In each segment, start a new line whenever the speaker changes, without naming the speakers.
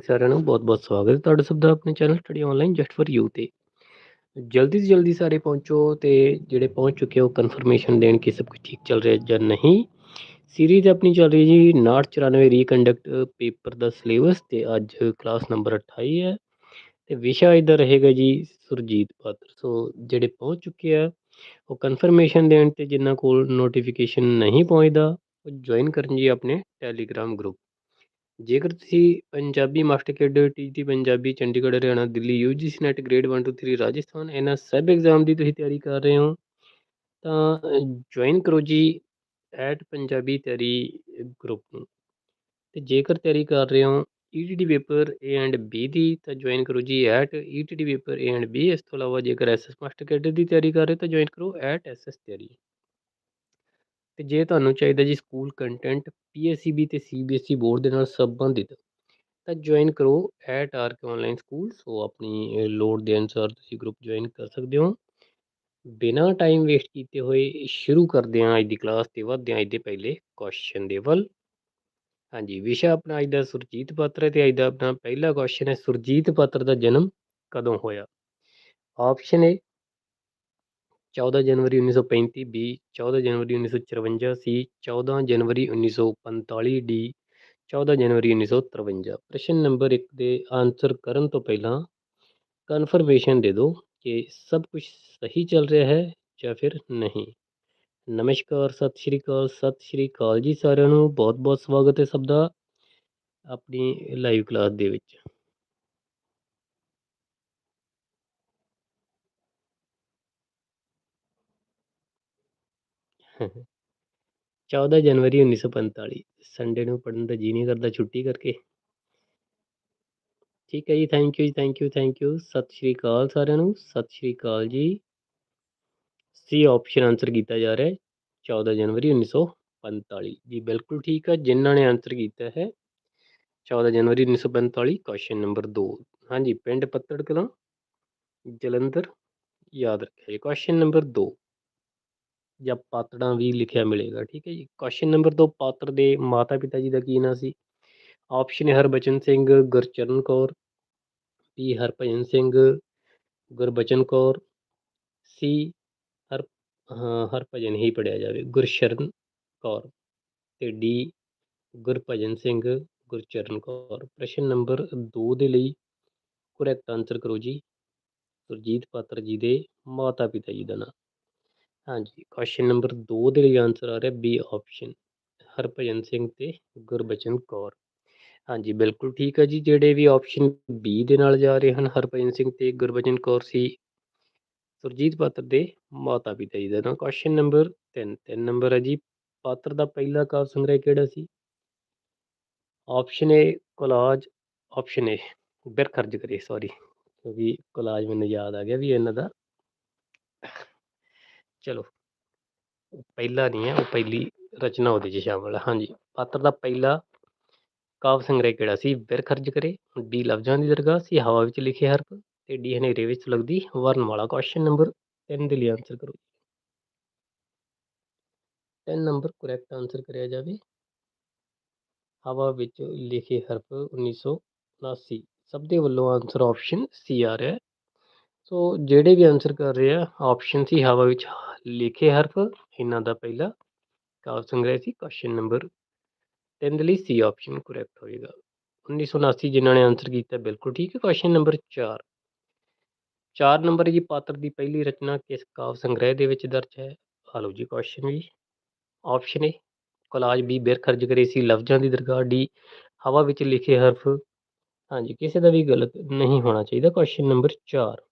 ਸਾਰਿਆਂ ਨੂੰ ਬਹੁਤ-ਬਹੁਤ ਸਵਾਗਤ ਹੈ ਤੁਹਾਡਾ ਸਭ ਦਾ ਆਪਣੇ channel study online just for you ਤੇ। ਜਲਦੀ ਤੋਂ ਜਲਦੀ ਸਾਰੇ ਪਹੁੰਚੋ ਤੇ ਜਿਹੜੇ ਪਹੁੰਚ ਚੁੱਕੇ ਹੋ ਕਨਫਰਮੇਸ਼ਨ ਦੇਣ ਕਿ ਸਭ ਕੁਝ ਠੀਕ ਚੱਲ ਰਿਹਾ ਜਾਂ ਨਹੀਂ। ਸੀਰੀਜ਼ ਆਪਣੀ ਚੱਲ ਰਹੀ ਜੀ 994 ਰੀਕੰਡਕਟ ਪੇਪਰ ਦਾ ਸਿਲੇਬਸ ਤੇ ਅੱਜ ਕਲਾਸ ਨੰਬਰ 28 ਹੈ। ਤੇ ਵਿਸ਼ਾ ਇਹਦਾ ਰਹੇਗਾ ਜੀ, ਸੁਰਜੀਤ ਪਾਤਰ। ਸੋ ਜਿਹੜੇ ਪਹੁੰਚ ਚੁੱਕੇ ਆ, ਉਹ ਕਨਫਰਮੇਸ਼ਨ ਦੇਣ ਤੇ ਜਿਨ੍ਹਾਂ ਕੋਲ ਨੋਟੀਫਿਕੇਸ਼ਨ ਨਹੀਂ ਪਹੁੰਚਦਾ, ਉਹ ਜੁਆਇਨ ਕਰਨ ਜੀ ਆਪਣੇ ਟੈਲੀਗ੍ਰਾਮ ਗਰੁੱਪ ਜੇਕਰ ਤੁਸੀਂ Punjabi master cadre TT Punjabi, Chandigarh, Haryana, Delhi UGC NET, grade 1 2 3 Rajasthan, ਇਹਨਾਂ ਸਭ ਐਗਜ਼ਾਮ ਦੀ ਤੁਸੀਂ ਤਿਆਰੀ ਕਰ ਰਹੇ ਹੋ, ਤਾਂ ਜੁਆਇਨ ਕਰੋ ਜੀ ਐਟ ਪੰਜਾਬੀ ਤਿਆਰੀ ਗਰੁੱਪ ਨੂੰ। ਤੇ ਜੇਕਰ ਤਿਆਰੀ ਕਰ ਰਹੇ ਹੋ ETT paper A and B ਦੀ, ਤਾਂ ਜੁਆਇਨ ਕਰੋ ਜੀ at ETT paper A and B ਇਸ ਤੋਂ ਇਲਾਵਾ ਜੇਕਰ ਐਸਐਸ ਮਾਸਟਰ ਕੈਡਰ ਦੀ ਤਿਆਰੀ ਕਰ ਰਹੇ ਹੋ, ਤਾਂ ਜੁਆਇਨ ਕਰੋ ਐਟ ਐਸਐਸ ਤਿਆਰੀ। ਤੇ ਜੇ ਤੁਹਾਨੂੰ ਚਾਹੀਦਾ ਜੀ ਸਕੂਲ ਕੰਟੈਂਟ ਪੀਐਸਸੀਬੀ ਤੇ ਸੀਬੀਐਸਈ ਬੋਰਡ ਦੇ ਨਾਲ ਸੰਬੰਧਿਤ, ਤਾਂ ਜੁਆਇਨ ਕਰੋ at R K online school, ਸੋ ਆਪਣੀ ਲੋੜ ਦੇ ਅਨੁਸਾਰ ਤੁਸੀਂ ਗਰੁੱਪ ਜੁਆਇਨ ਕਰ ਸਕਦੇ ਹੋ। ਬਿਨਾਂ ਟਾਈਮ ਵੇਸਟ ਕੀਤੇ ਹੋਏ ਸ਼ੁਰੂ ਕਰਦੇ ਹਾਂ ਅੱਜ ਦੀ ਕਲਾਸ ਤੇ ਵਧਦੇ ਹਾਂ ਅੱਜ ਦੇ ਪਹਿਲੇ ਕੁਐਸਚਨ ਦੇ ਵੱਲ। ਹਾਂਜੀ, ਵਿਸ਼ਾ ਆਪਣਾ ਅੱਜ ਦਾ ਸੁਰਜੀਤ ਪਾਤਰ ਹੈ ਤੇ ਅੱਜ ਦਾ ਆਪਣਾ ਪਹਿਲਾ ਕੁਐਸਚਨ ਹੈ, ਸੁਰਜੀਤ ਪਾਤਰ ਦਾ ਜਨਮ ਕਦੋਂ ਹੋਇਆ? ਆਪਸ਼ਨ ਏ 14 ਜਨਵਰੀ 1935 ਬੀ 14 ਜਨਵਰੀ 1954 ਸੀ 14 ਜਨਵਰੀ 1945 ਡੀ 14 ਜਨਵਰੀ 1953 ਪ੍ਰਸ਼ਨ ਨੰਬਰ 1 ਦੇ ਆਨਸਰ ਕਰਨ ਤੋਂ ਪਹਿਲਾਂ ਕਨਫਰਮੇਸ਼ਨ ਦੇ ਦਿਓ ਕਿ ਸਭ ਕੁਝ ਸਹੀ ਚੱਲ ਰਿਹਾ ਹੈ ਜਾਂ ਫਿਰ ਨਹੀਂ। ਨਮਸਕਾਰ, ਸਤਿ ਸ਼੍ਰੀ ਅਕਾਲ, ਸਤਿ ਸ਼੍ਰੀ ਅਕਾਲ ਜੀ ਸਾਰਿਆਂ ਨੂੰ। ਬਹੁਤ-ਬਹੁਤ ਸਵਾਗਤ ਹੈ ਸਭ ਦਾ ਆਪਣੀ ਲਾਈਵ ਕਲਾਸ ਦੇ ਵਿੱਚ। 14 ਜਨਵਰੀ 1945 ਸੰਡੇ ਨੂੰ ਪੜਨ ਦਾ ਜੀ ਨਹੀਂ ਕਰਦਾ ਛੁੱਟੀ ਕਰਕੇ। ਠੀਕ ਹੈ ਜੀ ਥੈਂਕ ਯੂ ਜੀ thank you thank you Sat Sri Akal ਸਾਰਿਆਂ ਨੂੰ, ਸਤਿ ਸ਼੍ਰੀ ਅਕਾਲ ਜੀ। ਸੀ ਆਪਸ਼ਨ ਆਨਸਰ ਕੀਤਾ ਜਾ ਰਿਹਾ ਹੈ 14 ਜਨਵਰੀ 1945 ਜੀ, ਬਿਲਕੁਲ ਠੀਕ ਹੈ ਜਿਨ੍ਹਾਂ ਨੇ ਆਨਸਰ ਕੀਤਾ ਹੈ 14 ਜਨਵਰੀ 1945 ਕੁਐਸਚਨ ਨੰਬਰ 2 ਹਾਂਜੀ, ਪਿੰਡ ਪੱਤੜ ਕਲਾਂ ਜਲੰਧਰ, ਯਾਦ ਰੱਖਿਆ ਜੀ ਕੁਐਸਚਨ ਨੰਬਰ 2 ਜਾਂ ਪਾਤੜਾਂ ਵੀ ਲਿਖਿਆ ਮਿਲੇਗਾ, ਠੀਕ ਹੈ ਜੀ? ਕੁਐਸਚਨ ਨੰਬਰ 2 ਪਾਤਰ ਦੇ ਮਾਤਾ ਪਿਤਾ ਜੀ ਦਾ ਕੀ ਨਾਂ ਸੀ? ਆਪਸ਼ਨ ਹੈ ਹਰਬਚਨ ਸਿੰਘ, ਗੁਰਚਰਨ ਕੌਰ। ਬੀ ਹਰਭਜਨ ਸਿੰਘ, ਗੁਰਬਚਨ ਕੌਰ। ਸੀ ਹਰ, ਹਾਂ, ਹਰਭਜਨ ਹੀ ਪੜਿਆ ਜਾਵੇ, ਗੁਰਸ਼ਰਨ ਕੌਰ ਤੇ ਡੀ ਗੁਰਭਜਨ ਸਿੰਘ, ਗੁਰਚਰਨ ਕੌਰ। ਪ੍ਰਸ਼ਨ ਨੰਬਰ 2 ਦੇ ਲਈ ਕਰੈਕਟ ਆਨਸਰ ਕਰੋ ਜੀ। ਸੁਰਜੀਤ ਪਾਤਰ ਜੀ ਦੇ ਮਾਤਾ ਪਿਤਾ ਜੀ ਦਾ ਨਾਮ ਹਾਂਜੀ ਕੁਐਸਚਨ ਨੰਬਰ 2 ਦੇ ਲਈ ਆਨਸਰ ਆ ਰਿਹਾ ਬੀ ਆਪਸ਼ਨ ਹਰਭਜਨ ਸਿੰਘ ਤੇ ਗੁਰਬਚਨ ਕੌਰ। ਹਾਂਜੀ, ਬਿਲਕੁਲ ਠੀਕ ਹੈ ਜੀ, ਜਿਹੜੇ ਵੀ ਆਪਸ਼ਨ ਬੀ ਦੇ ਨਾਲ ਜਾ ਰਹੇ ਹਨ, ਹਰਭਜਨ ਸਿੰਘ ਤੇ ਗੁਰਬਚਨ ਕੌਰ ਸੀ, ਸੁਰਜੀਤ ਪਾਤਰ ਦੇ ਮਾਤਾ ਪਿਤਾ ਜੀ ਦਾ। ਨਾਮ ਕੁਐਸਚਨ ਨੰਬਰ 3 3 ਨੰਬਰ ਹੈ ਜੀ, ਪਾਤਰ ਦਾ ਪਹਿਲਾ ਕਾਵਿ ਸੰਗ੍ਰਹਿ ਕਿਹੜਾ ਸੀ? ਆਪਸ਼ਨ ਏ ਕੋਲਾਜ ਆਪਸ਼ਨ ਏ ਬਿਰਖਰਜ ਕਰੇ ਸੌਰੀ ਕਿਉਂਕਿ ਕੋਲਾਜ ਮੈਨੂੰ ਯਾਦ ਆ ਗਿਆ ਵੀ ਇਹਨਾਂ ਦਾ। ਚਲੋ ਪਹਿਲਾ ਨਹੀਂ ਹੈ, ਉਹ ਪਹਿਲੀ ਰਚਨਾ ਉਹਦੇ 'ਚ ਸ਼ਾਮਲ ਹੈ ਹਾਂਜੀ। ਪਾਤਰ ਦਾ ਪਹਿਲਾ ਕਾਵ ਸੰਗ੍ਰਹਿ ਕਿਹੜਾ ਸੀ? ਬਿਰਖਰਜ ਕਰੇ, ਡੀ ਲਫ਼ਜ਼ਾਂ ਦੀ ਦਰਗਾਹ ਸੀ, ਹਵਾ ਵਿੱਚ ਲਿਖੇ ਹਰਫ ਤੇ ਡੀ ਹਨੇਰੇ ਵਿੱਚ ਲੱਗਦੀ ਵਰਨਮਾਲਾ। ਕੁਐਸਚਨ ਨੰਬਰ 3 ਦੇ ਲਈ ਆਨਸਰ ਕਰੋ 3 ਨੰਬਰ ਕਰੈਕਟ ਆਨਸਰ ਕਰਿਆ ਜਾਵੇ। ਹਵਾ ਵਿੱਚ ਲਿਖੇ ਹਰਫ 1979 ਸਭ ਦੇ ਵੱਲੋਂ ਆਨਸਰ ਆਪਸ਼ਨ ਸੀ ਆ ਰਿਹਾ ਸੋ ਜਿਹੜੇ ਵੀ ਆਨਸਰ ਕਰ ਰਹੇ ਆ ਆਪਸ਼ਨ ਸੀ ਹਵਾ ਵਿੱਚ ਲਿਖੇ ਹਰਫ, ਇਹਨਾਂ ਦਾ ਪਹਿਲਾ ਕਾਵ ਸੰਗ੍ਰਹਿ ਸੀ ਕੁਐਸਚਨ ਨੰਬਰ 3 ਦੇ ਲਈ ਸੀ ਆਪਸ਼ਨ ਕਰੈਕਟ ਹੋਏਗਾ। 1979 ਜਿਨ੍ਹਾਂ ਨੇ ਆਨਸਰ ਕੀਤਾ, ਬਿਲਕੁਲ ਠੀਕ ਹੈ ਕੁਐਸਚਨ ਨੰਬਰ 4 4 ਨੰਬਰ ਜੀ ਪਾਤਰ ਦੀ ਪਹਿਲੀ ਰਚਨਾ ਕਿਸ ਕਾਵ ਸੰਗ੍ਰਹਿ ਦੇ ਵਿੱਚ ਦਰਜ ਹੈ? ਆ ਲਓ ਜੀ ਕੁਐਸਚਨ ਵੀ ਆਪਸ਼ਨ ਏ ਕੋਲਾਜ ਬੀ ਬਿਰ ਖਰਚ ਕਰੇ ਸੀ, ਲਫ਼ਜ਼ਾਂ ਦੀ ਦਰਗਾਹ ਡੀ ਹਵਾ ਵਿੱਚ ਲਿਖੇ ਹਰਫ। ਹਾਂਜੀ, ਕਿਸੇ ਦਾ ਵੀ ਗਲਤ ਨਹੀਂ ਹੋਣਾ ਚਾਹੀਦਾ ਕੁਐਸਚਨ ਨੰਬਰ 4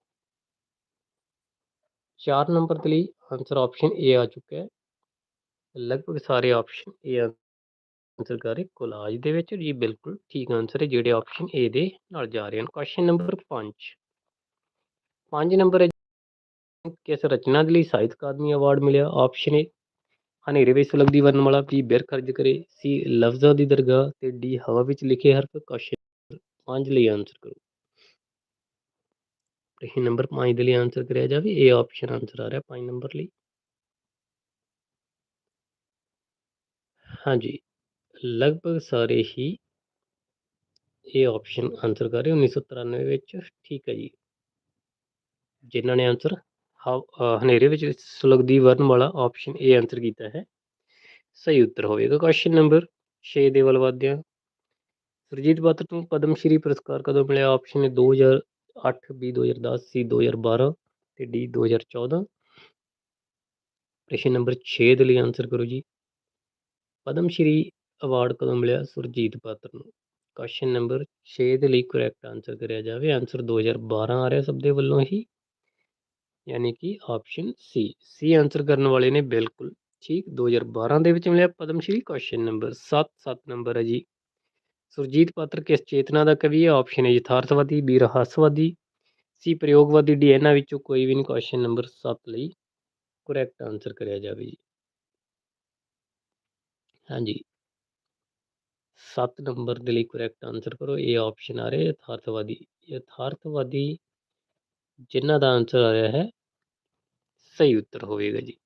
ਚਾਰ ਨੰਬਰ ਦੇ ਲਈ ਆਨਸਰ ਆਪਸ਼ਨ ਏ ਆ ਚੁੱਕਾ ਹੈ ਲਗਭਗ ਸਾਰੇ ਆਪਸ਼ਨ ਏ ਆਨਸਰ ਕਰ ਰਹੇ ਕੋਲਾਜ ਦੇ ਵਿੱਚ ਜੀ ਬਿਲਕੁਲ ਠੀਕ ਆਨਸਰ ਹੈ ਜਿਹੜੇ ਆਪਸ਼ਨ ਏ ਦੇ ਨਾਲ ਜਾ ਰਹੇ ਹਨ ਕੁਐਸਚਨ ਨੰਬਰ 5 5 ਨੰਬਰ ਹੈ ਕਿਸ ਰਚਨਾ ਦੇ ਲਈ ਸਾਹਿਤ ਅਕਾਦਮੀ ਅਵਾਰਡ ਮਿਲਿਆ ਆਪਸ਼ਨ ਏ ਹਨੇਰੇ ਵਿੱਚ ਸੁਲਗਦੀ ਵਰਨਮਾਲਾ ਵੀ ਬਿਰ ਖਰਜ ਕਰੇ ਸੀ ਲਫ਼ਜ਼ਾਂ ਦੀ ਦਰਗਾਹ ਤੇ ਡੀ ਹਵਾ ਵਿੱਚ ਲਿਖੇ ਹਰਫ ਕੁਐਸਚਨ 5 ਲਈ ਆਨਸਰ ਕਰੋ ਇਹ ਨੰਬਰ 5 ਦੇ ਲਈ ਆਨਸਰ ਕਰਿਆ ਜਾਵੇ, ਇਹ ਆਪਸ਼ਨ ਆਨਸਰ ਆ ਰਿਹਾ 5 ਨੰਬਰ ਲਈ। ਹਾਂਜੀ, ਲਗਭਗ ਸਾਰੇ ਹੀ ਇਹ ਆਪਸ਼ਨ ਆਨਸਰ ਕਰ ਰਹੇ 1993 ਵਿੱਚ, ਠੀਕ ਹੈ ਜੀ। ਜਿਨ੍ਹਾਂ ਨੇ ਆਨਸਰ ਹਨੇਰੇ ਵਿੱਚ ਸੁਲਗਦੀ ਵਰਨ ਵਾਲਾ ਆਪਸ਼ਨ ਏ ਆਨਸਰ ਕੀਤਾ ਹੈ। ਸਹੀ ਉੱਤਰ ਹੋਵੇਗਾ ਕੁਐਸਚਨ ਨੰਬਰ 6 ਦੇ ਵੱਲ ਵਧਦੇ ਹਾਂ ਸੁਰਜੀਤ ਪਾਤਰ ਨੂੰ ਪਦਮ ਸ਼੍ਰੀ ਪੁਰਸਕਾਰ ਕਦੋਂ ਮਿਲਿਆ? ਆਪਸ਼ਨ ਹੈ 2008 ਬੀ 2010 ਸੀ 2012 ਤੇ ਡੀ 2014 ਪ੍ਰਸ਼ਨ ਨੰਬਰ 6 ਦੇ ਲਈ ਆਨਸਰ ਕਰੋ ਜੀ। ਪਦਮ ਸ਼੍ਰੀ ਅਵਾਰਡ ਕਦੋਂ ਮਿਲਿਆ? ਸੁਰਜੀਤ ਪਾਤਰ ਨੂੰ। ਕੁਐਸਚਨ ਨੰਬਰ 6 ਦੇ ਲਈ ਕਰੈਕਟ ਆਨਸਰ ਕਰਿਆ ਜਾਵੇ। ਆਨਸਰ 2012 ਆ ਰਿਹਾ ਸਭ ਦੇ ਵੱਲੋਂ ਹੀ। ਯਾਨੀ ਕਿ ਆਪਸ਼ਨ ਸੀ ਸੀ ਆਨਸਰ ਕਰਨ ਵਾਲੇ ਨੇ ਬਿਲਕੁਲ ਠੀਕ। 2012 ਦੇ ਵਿੱਚ ਮਿਲਿਆ Padma Shri. Question number 7 7 number ਹੈ ਜੀ। ਸੁਰਜੀਤ ਪਾਤਰ ਕਿਸ ਚੇਤਨਾ ਦਾ ਕਵੀ ਹੈ? ਆਪਸ਼ਨ ਹੈ ਯਥਾਰਥਵਾਦੀ ਬੀ ਰਹੱਸਵਾਦੀ ਸੀ ਪ੍ਰਯੋਗਵਾਦੀ ਡੀ ਇਹਨਾਂ ਵਿੱਚੋਂ ਕੋਈ ਵੀ ਨਹੀਂ। ਕੁਐਸਚਨ ਨੰਬਰ 7 ਲਈ ਕਰੈਕਟ ਆਨਸਰ ਕਰਿਆ ਜਾਵੇ ਜੀ। ਹਾਂਜੀ। 7 ਨੰਬਰ ਦੇ ਲਈ ਕਰੈਕਟ ਆਨਸਰ ਕਰੋ। ਇਹ ਆਪਸ਼ਨ ਆ ਰਿਹਾ ਯਥਾਰਥਵਾਦੀ। ਯਥਾਰਥਵਾਦੀ ਜਿਨ੍ਹਾਂ ਦਾ ਆਨਸਰ ਆ ਰਿਹਾ ਹੈ, ਸਹੀ ਉੱਤਰ ਹੋਵੇਗਾ ਜੀ।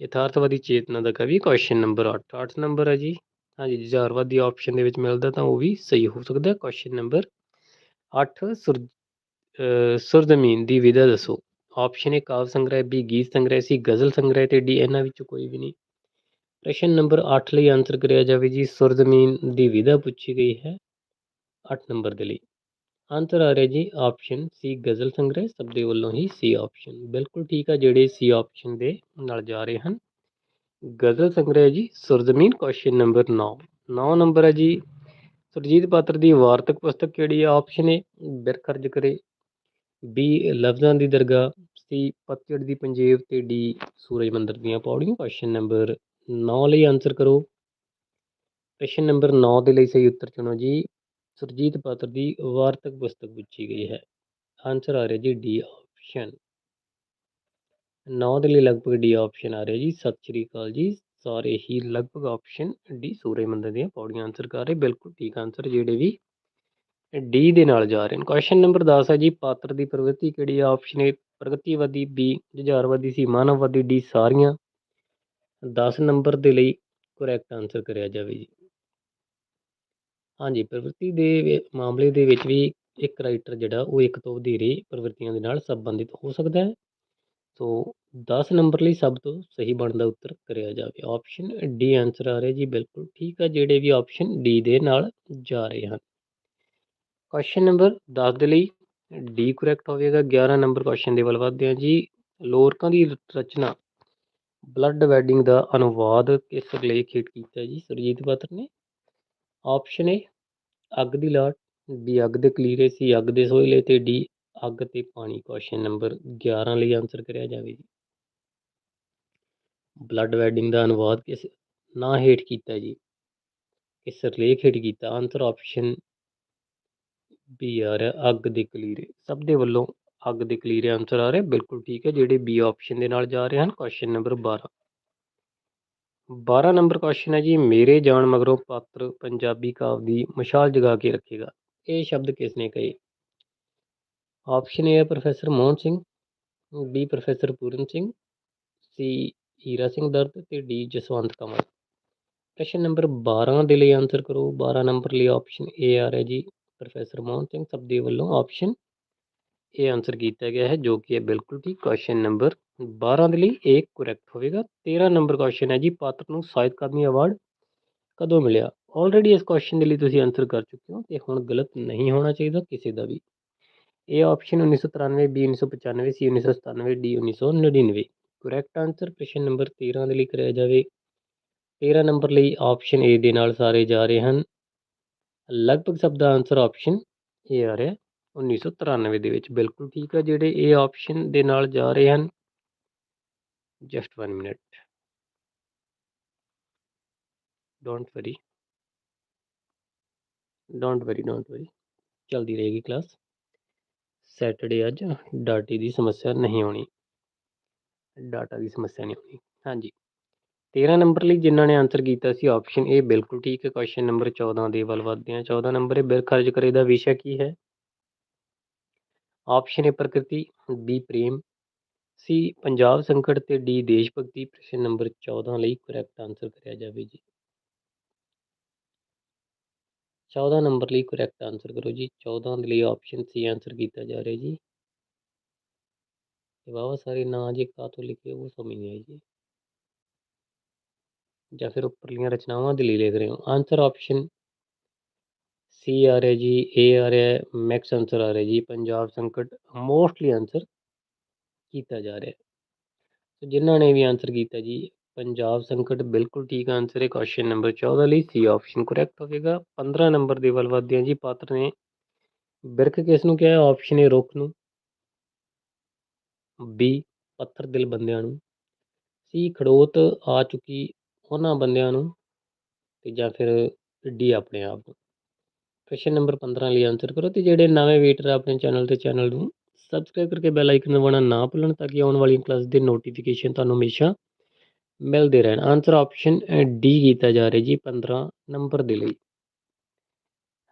ਯਥਾਰਥਵਾਦੀ ਚੇਤਨਾ ਦਾ ਕਵੀ ਕੁਐਸਚਨ ਨੰਬਰ 8 8 ਨੰਬਰ ਹੈ ਜੀ। ਹਾਂਜੀ ਜੁਝਾਰਵਾਦੀ ਆਪਸ਼ਨ ਦੇ ਵਿੱਚ ਮਿਲਦਾ ਤਾਂ ਉਹ ਵੀ ਸਹੀ ਹੋ ਸਕਦਾ। ਕੁਐਸਚਨ ਨੰਬਰ 8 ਸੁਰ ਸੁਰਜ਼ਮੀਨ ਦੀ ਵਿਧਾ ਦੱਸੋ। ਆਪਸ਼ਨ ਏ ਕਾਵ ਸੰਗ੍ਰਹਿ ਬੀ ਗੀਤ ਸੰਗ੍ਰਹਿ ਸੀ ਗਜ਼ਲ ਸੰਗ੍ਰਹਿ ਤੇ ਡੀ ਇਹਨਾਂ ਵਿੱਚੋਂ ਕੋਈ ਵੀ ਨਹੀਂ। ਪ੍ਰਸ਼ਨ ਨੰਬਰ 8 ਲਈ ਆਨਸਰ ਕਰਿਆ ਜਾਵੇ ਜੀ। ਸੁਰਜ਼ਮੀਨ ਦੀ ਵਿਧਾ ਪੁੱਛੀ ਗਈ ਹੈ 8 ਨੰਬਰ ਦੇ ਲਈ। ਆਨਸਰ ਆ ਰਿਹਾ ਜੀ ਆਪਸ਼ਨ ਸੀ ਗਜ਼ਲ ਸੰਗ੍ਰਹਿ, ਸਭ ਦੇ ਵੱਲੋਂ ਹੀ ਸੀ ਆਪਸ਼ਨ ਬਿਲਕੁਲ ਠੀਕ ਆ, ਜਿਹੜੇ ਸੀ ਆਪਸ਼ਨ ਦੇ ਨਾਲ ਜਾ ਰਹੇ ਹਨ। ਗਜ਼ਲ ਸੰਗ੍ਰਹਿ ਜੀ, ਸੁਰਜ਼ਮੀਨ ਕੁਐਸਚਨ ਨੰਬਰ 9 9 ਨੰਬਰ ਹੈ ਜੀ, ਸੁਰਜੀਤ ਪਾਤਰ ਦੀ ਵਾਰਤਕ ਪੁਸਤਕ ਕਿਹੜੀ ਹੈ? ਆਪਸ਼ਨ ਏ ਬਿਰਖਰਜ ਕਰੇ। ਬੀ ਲਫ਼ਜ਼ਾਂ ਦੀ ਦਰਗਾਹ। ਸੀ ਪਤਝੜ ਦੀ ਪੰਜੇਬ ਤੇ ਡੀ ਸੂਰਜ ਮੰਦਰ ਦੀਆਂ ਪੌੜੀਆਂ। ਕੁਐਸਚਨ ਨੰਬਰ 9 ਲਈ ਆਨਸਰ ਕਰੋ। ਪ੍ਰਸ਼ਨ ਨੰਬਰ 9 ਦੇ ਲਈ ਸਹੀ ਉੱਤਰ ਚੁਣੋ ਜੀ। ਸੁਰਜੀਤ ਪਾਤਰ ਦੀ ਵਾਰਤਕ ਪੁਸਤਕ ਪੁੱਛੀ ਗਈ ਹੈ। ਆਨਸਰ ਆ ਰਿਹਾ ਜੀ ਡੀ ਆਪਸ਼ਨ 9 ਦੇ ਲਈ ਲਗਭਗ ਡੀ ਆਪਸ਼ਨ ਆ ਰਿਹਾ ਜੀ। ਸਤਿ ਸ਼੍ਰੀ ਅਕਾਲ ਜੀ। ਸਾਰੇ ਹੀ ਲਗਭਗ ਆਪਸ਼ਨ ਡੀ ਸੂਰਜ ਮੰਦਰ ਦੀਆਂ ਪੌੜੀਆਂ ਆਨਸਰ ਕਰ ਰਹੇ। ਬਿਲਕੁਲ ਠੀਕ ਆਨਸਰ ਜਿਹੜੇ ਵੀ ਡੀ ਦੇ ਨਾਲ ਜਾ ਰਹੇ ਨੇ। ਕੁਐਸਚਨ ਨੰਬਰ 10 ਹੈ ਜੀ। ਪਾਤਰ ਦੀ ਪ੍ਰਵਿਰਤੀ ਕਿਹੜੀ ਹੈ ਆਪਸ਼ਨ ਏ ਪ੍ਰਗਤੀਵਾਦੀ ਬੀ ਜੁਝਾਰਵਾਦੀ ਸੀ ਮਾਨਵਵਾਦੀ ਡੀ ਸਾਰੀਆਂ। 10 ਨੰਬਰ ਦੇ ਲਈ ਕਰੈਕਟ ਆਨਸਰ ਕਰਿਆ ਜਾਵੇ ਜੀ। ਹਾਂਜੀ, ਪ੍ਰਵਿਰਤੀ ਦੇ ਮਾਮਲੇ ਦੇ ਵਿੱਚ ਵੀ ਇੱਕ ਰਾਈਟਰ ਜਿਹੜਾ ਉਹ ਇੱਕ ਤੋਂ ਵਧੇਰੇ ਪ੍ਰਵਿਰਤੀਆਂ ਦੇ ਨਾਲ ਸੰਬੰਧਿਤ ਹੋ ਸਕਦਾ ਹੈ। ਸੋ 10 ਨੰਬਰ ਲਈ ਸਭ ਤੋਂ ਸਹੀ ਬਣਦਾ ਉੱਤਰ ਕਰਿਆ ਜਾਵੇ। ਆਪਸ਼ਨ ਡੀ ਆਨਸਰ ਆ ਰਿਹਾ ਜੀ, ਬਿਲਕੁਲ ਠੀਕ ਆ, ਜਿਹੜੇ ਵੀ ਆਪਸ਼ਨ ਡੀ ਦੇ ਨਾਲ ਜਾ ਰਹੇ ਹਨ। ਕੁਐਸਚਨ ਨੰਬਰ 10 ਦੇ ਲਈ ਡੀ ਕਰੈਕਟ ਹੋਵੇਗਾ। 11 ਨੰਬਰ ਕੁਐਸਚਨ ਦੇ ਵੱਲ ਵਧਦੇ ਹਾਂ ਜੀ। ਲੋਰਕਾਂ ਦੀ ਰਚਨਾ ਬਲੱਡ ਵੈਡਿੰਗ ਦਾ ਅਨੁਵਾਦ ਕਿਸ ਲੇਖ ਹੇਠ ਕੀਤਾ ਜੀ? ਸੁਰਜੀਤ ਪਾਤਰ ਨੇ। ਆਪਸ਼ਨ ਏ ਅੱਗ ਦੀ ਲਾਟ ਡੀ ਅੱਗ ਦੇ ਕਲੀਰੇ ਸੀ, ਅੱਗ ਦੇ ਸੋਇਲੇ ਤੇ ਡੀ ਅੱਗ ਤੇ ਪਾਣੀ ਕੁਐਸਚਨ ਨੰਬਰ 11 ਲਈ ਆਨਸਰ ਕਰਿਆ ਜਾਵੇ ਜੀ। ਬਲੱਡ ਵੈਡਿੰਗ ਦਾ ਅਨੁਵਾਦ ਕਿਸ ਨਾਂ ਹੇਠ ਕੀਤਾ ਜੀ? ਕਿਸ ਲੇਖ ਹੇਠ ਕੀਤਾ? ਆਨਸਰ ਆਪਸ਼ਨ ਬੀ ਆ ਰਿਹਾ, ਅੱਗ ਦੇ ਕਲੀਰੇ। ਸਭ ਦੇ ਵੱਲੋਂ ਅੱਗ ਦੇ ਕਲੀਰੇ ਆਨਸਰ ਆ ਰਿਹਾ, ਬਿਲਕੁਲ ਠੀਕ ਹੈ, ਜਿਹੜੇ ਬੀ ਆਪਸ਼ਨ ਦੇ ਨਾਲ ਜਾ ਰਹੇ ਹਨ ਕੁਐਸਚਨ ਨੰਬਰ 12 12 ਨੰਬਰ ਕੁਐਸਚਨ ਹੈ ਜੀ, ਮੇਰੇ ਜਾਣ ਮਗਰੋਂ ਪਾਤਰ ਪੰਜਾਬੀ ਕਾਵ ਦੀ ਮਸ਼ਾਲ ਜਗਾ ਕੇ ਰੱਖੇਗਾ। ਇਹ ਸ਼ਬਦ ਕਿਸ ਨੇ ਕਹੇ? ਆਪਸ਼ਨ ਏ ਹੈ professor Mohan Singh B professor Puran Singh C Hira Singh Dard ਤੇ ਡੀ ਜਸਵੰਤ ਕਮਲ ਪ੍ਰਸ਼ਨ ਨੰਬਰ 12 ਦੇ ਲਈ ਆਨਸਰ ਕਰੋ। 12 ਨੰਬਰ ਲਈ ਆਪਸ਼ਨ ਏ ਆ ਰਿਹਾ ਜੀ ਪ੍ਰੋਫੈਸਰ ਮੋਹਨ ਸਿੰਘ ਸਭ ਦੇ ਵੱਲੋਂ ਆਪਸ਼ਨ ਇਹ ਆਨਸਰ ਕੀਤਾ ਗਿਆ ਹੈ, ਜੋ ਕਿ ਹੈ ਬਿਲਕੁਲ ਠੀਕ। ਕੁਐਸਚਨ ਨੰਬਰ 12 ਦੇ ਲਈ ਇਹ ਕਰੈਕਟ ਹੋਵੇਗਾ। 13 ਨੰਬਰ ਕੁਐਸਚਨ ਹੈ ਜੀ, ਪਾਤਰ ਨੂੰ ਸਾਹਿਤ ਅਕਾਦਮੀ ਅਵਾਰਡ ਕਦੋਂ ਮਿਲਿਆ? ਆਲਰੇਡੀ ਇਸ ਕੁਐਸਚਨ ਦੇ ਲਈ ਤੁਸੀਂ ਆਨਸਰ ਕਰ ਚੁੱਕੇ ਹੋ ਤੇ ਹੁਣ ਗਲਤ ਨਹੀਂ ਹੋਣਾ ਚਾਹੀਦਾ ਕਿਸੇ ਦਾ ਵੀ। ਇਹ option 1993 B 1995 C 1997 D 1999 correct answer ਪ੍ਰਸ਼ਨ ਨੰਬਰ 13 ਦੇ ਲਈ ਕਰਿਆ ਜਾਵੇ। 13 ਨੰਬਰ ਲਈ ਆਪਸ਼ਨ ਏ ਦੇ ਨਾਲ ਸਾਰੇ ਜਾ ਰਹੇ ਹਨ। ਲਗਭਗ ਸਭ ਦਾ ਆਨਸਰ ਆਪਸ਼ਨ ਏ ਆ ਰਿਹਾ 1993 ਦੇ ਵਿੱਚ। ਬਿਲਕੁਲ ਠੀਕ ਹੈ ਜਿਹੜੇ ਇਹ ਆਪਸ਼ਨ ਦੇ ਨਾਲ ਜਾ ਰਹੇ ਹਨ। Just 1 minute don't worry don't worry don't worry ਚਲਦੀ ਰਹੇਗੀ ਕਲਾਸ ਸੈਟਰਡੇ ਅੱਜ। ਡਾਟੇ ਦੀ ਸਮੱਸਿਆ ਨਹੀਂ ਆਉਣੀ। ਡਾਟਾ ਦੀ ਸਮੱਸਿਆ ਨਹੀਂ ਆਉਣੀ। ਹਾਂਜੀ। 13 ਨੰਬਰ ਲਈ ਜਿਨ੍ਹਾਂ ਨੇ ਆਨਸਰ ਕੀਤਾ ਸੀ ਆਪਸ਼ਨ ਏ ਬਿਲਕੁਲ ਠੀਕ ਹੈ। ਕੁਐਸਚਨ ਨੰਬਰ 14 ਦੇ ਵੱਲ ਵਧਦੇ ਹਾਂ। 14 ਨੰਬਰ ਹੈ ਬਿਰਖਰਜ ਕਰੇ ਦਾ ਵਿਸ਼ਾ ਕੀ ਹੈ? ਆਪਸ਼ਨ ਏ ਪ੍ਰਕਿਰਤੀ ਬੀ ਪ੍ਰੇਮ ਸੀ ਪੰਜਾਬ ਸੰਕਟ ਤੇ ਡੀ ਦੇਸ਼ ਭਗਤੀ। ਪ੍ਰਸ਼ਨ ਨੰਬਰ 14 ਲਈ ਕਰੈਕਟ ਆਨਸਰ ਕਰਿਆ ਜਾਵੇ ਜੀ। 14 ਨੰਬਰ ਲਈ ਕਰੈਕਟ ਆਨਸਰ ਕਰੋ ਜੀ। 14 ਦੇ ਲਈ ਆਪਸ਼ਨ ਸੀ ਆਨਸਰ ਕੀਤਾ ਜਾ ਰਿਹਾ ਜੀ। ਤੇ ਵਾਵਾ ਸਾਰੇ ਨਾਂ ਜੇ ਕਾਤੋਂ ਲਿਖੇ ਉਹ ਸਮਝ ਨਹੀਂ ਆਈ ਜੀ। ਜਾਂ ਫਿਰ ਉੱਪਰਲੀਆਂ ਰਚਨਾਵਾਂ ਦੇ ਲਈ ਲਿਖ ਰਹੇ ਹੋ। ਆਨਸਰ ਆਪਸ਼ਨ ਸੀ ਆ ਰਿਹਾ ਜੀ ਏ ਆ ਰਿਹਾ ਮੈਕਸ ਆਨਸਰ ਆ ਰਿਹਾ ਜੀ। ਪੰਜਾਬ ਸੰਕਟ ਮੋਸਟਲੀ ਆਨਸਰ ਕੀਤਾ ਜਾ ਰਿਹਾ। ਸੋ ਜਿਨ੍ਹਾਂ ਨੇ ਵੀ ਆਨਸਰ ਕੀਤਾ ਜੀ ਪੰਜਾਬ ਸੰਕਟ ਬਿਲਕੁਲ ਠੀਕ ਆਨਸਰ ਹੈ ਕੁਐਸਚਨ ਨੰਬਰ 14 ਲਈ ਸੀ ਆਪਸ਼ਨ ਕਰੈਕਟ ਹੋਵੇਗਾ 15 ਨੰਬਰ ਦੇ ਵੱਲ ਵਧਦੇ ਹਾਂ ਜੀ ਪਾਤਰ ਨੇ। ਬਿਰਖ ਕਿਸ ਨੂੰ ਕਿਹਾ? ਆਪਸ਼ਨ ਏ ਰੁੱਖ ਨੂੰ। ਬੀ ਪੱਥਰ ਦਿਲ ਬੰਦਿਆਂ ਨੂੰ। ਸੀ ਖੜੋਤ ਆ ਚੁੱਕੀ ਉਹਨਾਂ ਬੰਦਿਆਂ ਨੂੰ ਤੇ ਜਾਂ ਫਿਰ ਡੀ ਆਪਣੇ ਆਪ ਨੂੰ। ਕੁਐਸਚਨ ਨੰਬਰ 15 ਲਈ ਆਨਸਰ ਕਰੋ ਤੇ ਜਿਹੜੇ ਨਵੇਂ ਵੇਟਰ ਆਪਣੇ ਚੈਨਲ ਤੇ ਚੈਨਲ ਨੂੰ ਸਬਸਕ੍ਰਾਈਬ ਕਰਕੇ ਬੈਲ ਆਈਕਨ ਦਬਾਉਣਾ ਨਾ ਭੁੱਲਣ ਤਾਂ ਕਿ ਆਉਣ ਵਾਲੀਆਂ ਕਲਾਸ ਦੇ ਨੋਟੀਫਿਕੇਸ਼ਨ ਤੁਹਾਨੂੰ ਹਮੇਸ਼ਾ ਮਿਲਦੇ ਰਹਿਣ। ਆਨਸਰ ਆਪਸ਼ਨ ਡੀ ਕੀਤਾ ਜਾ ਰਿਹਾ ਜੀ 15 ਨੰਬਰ ਦੇ ਲਈ।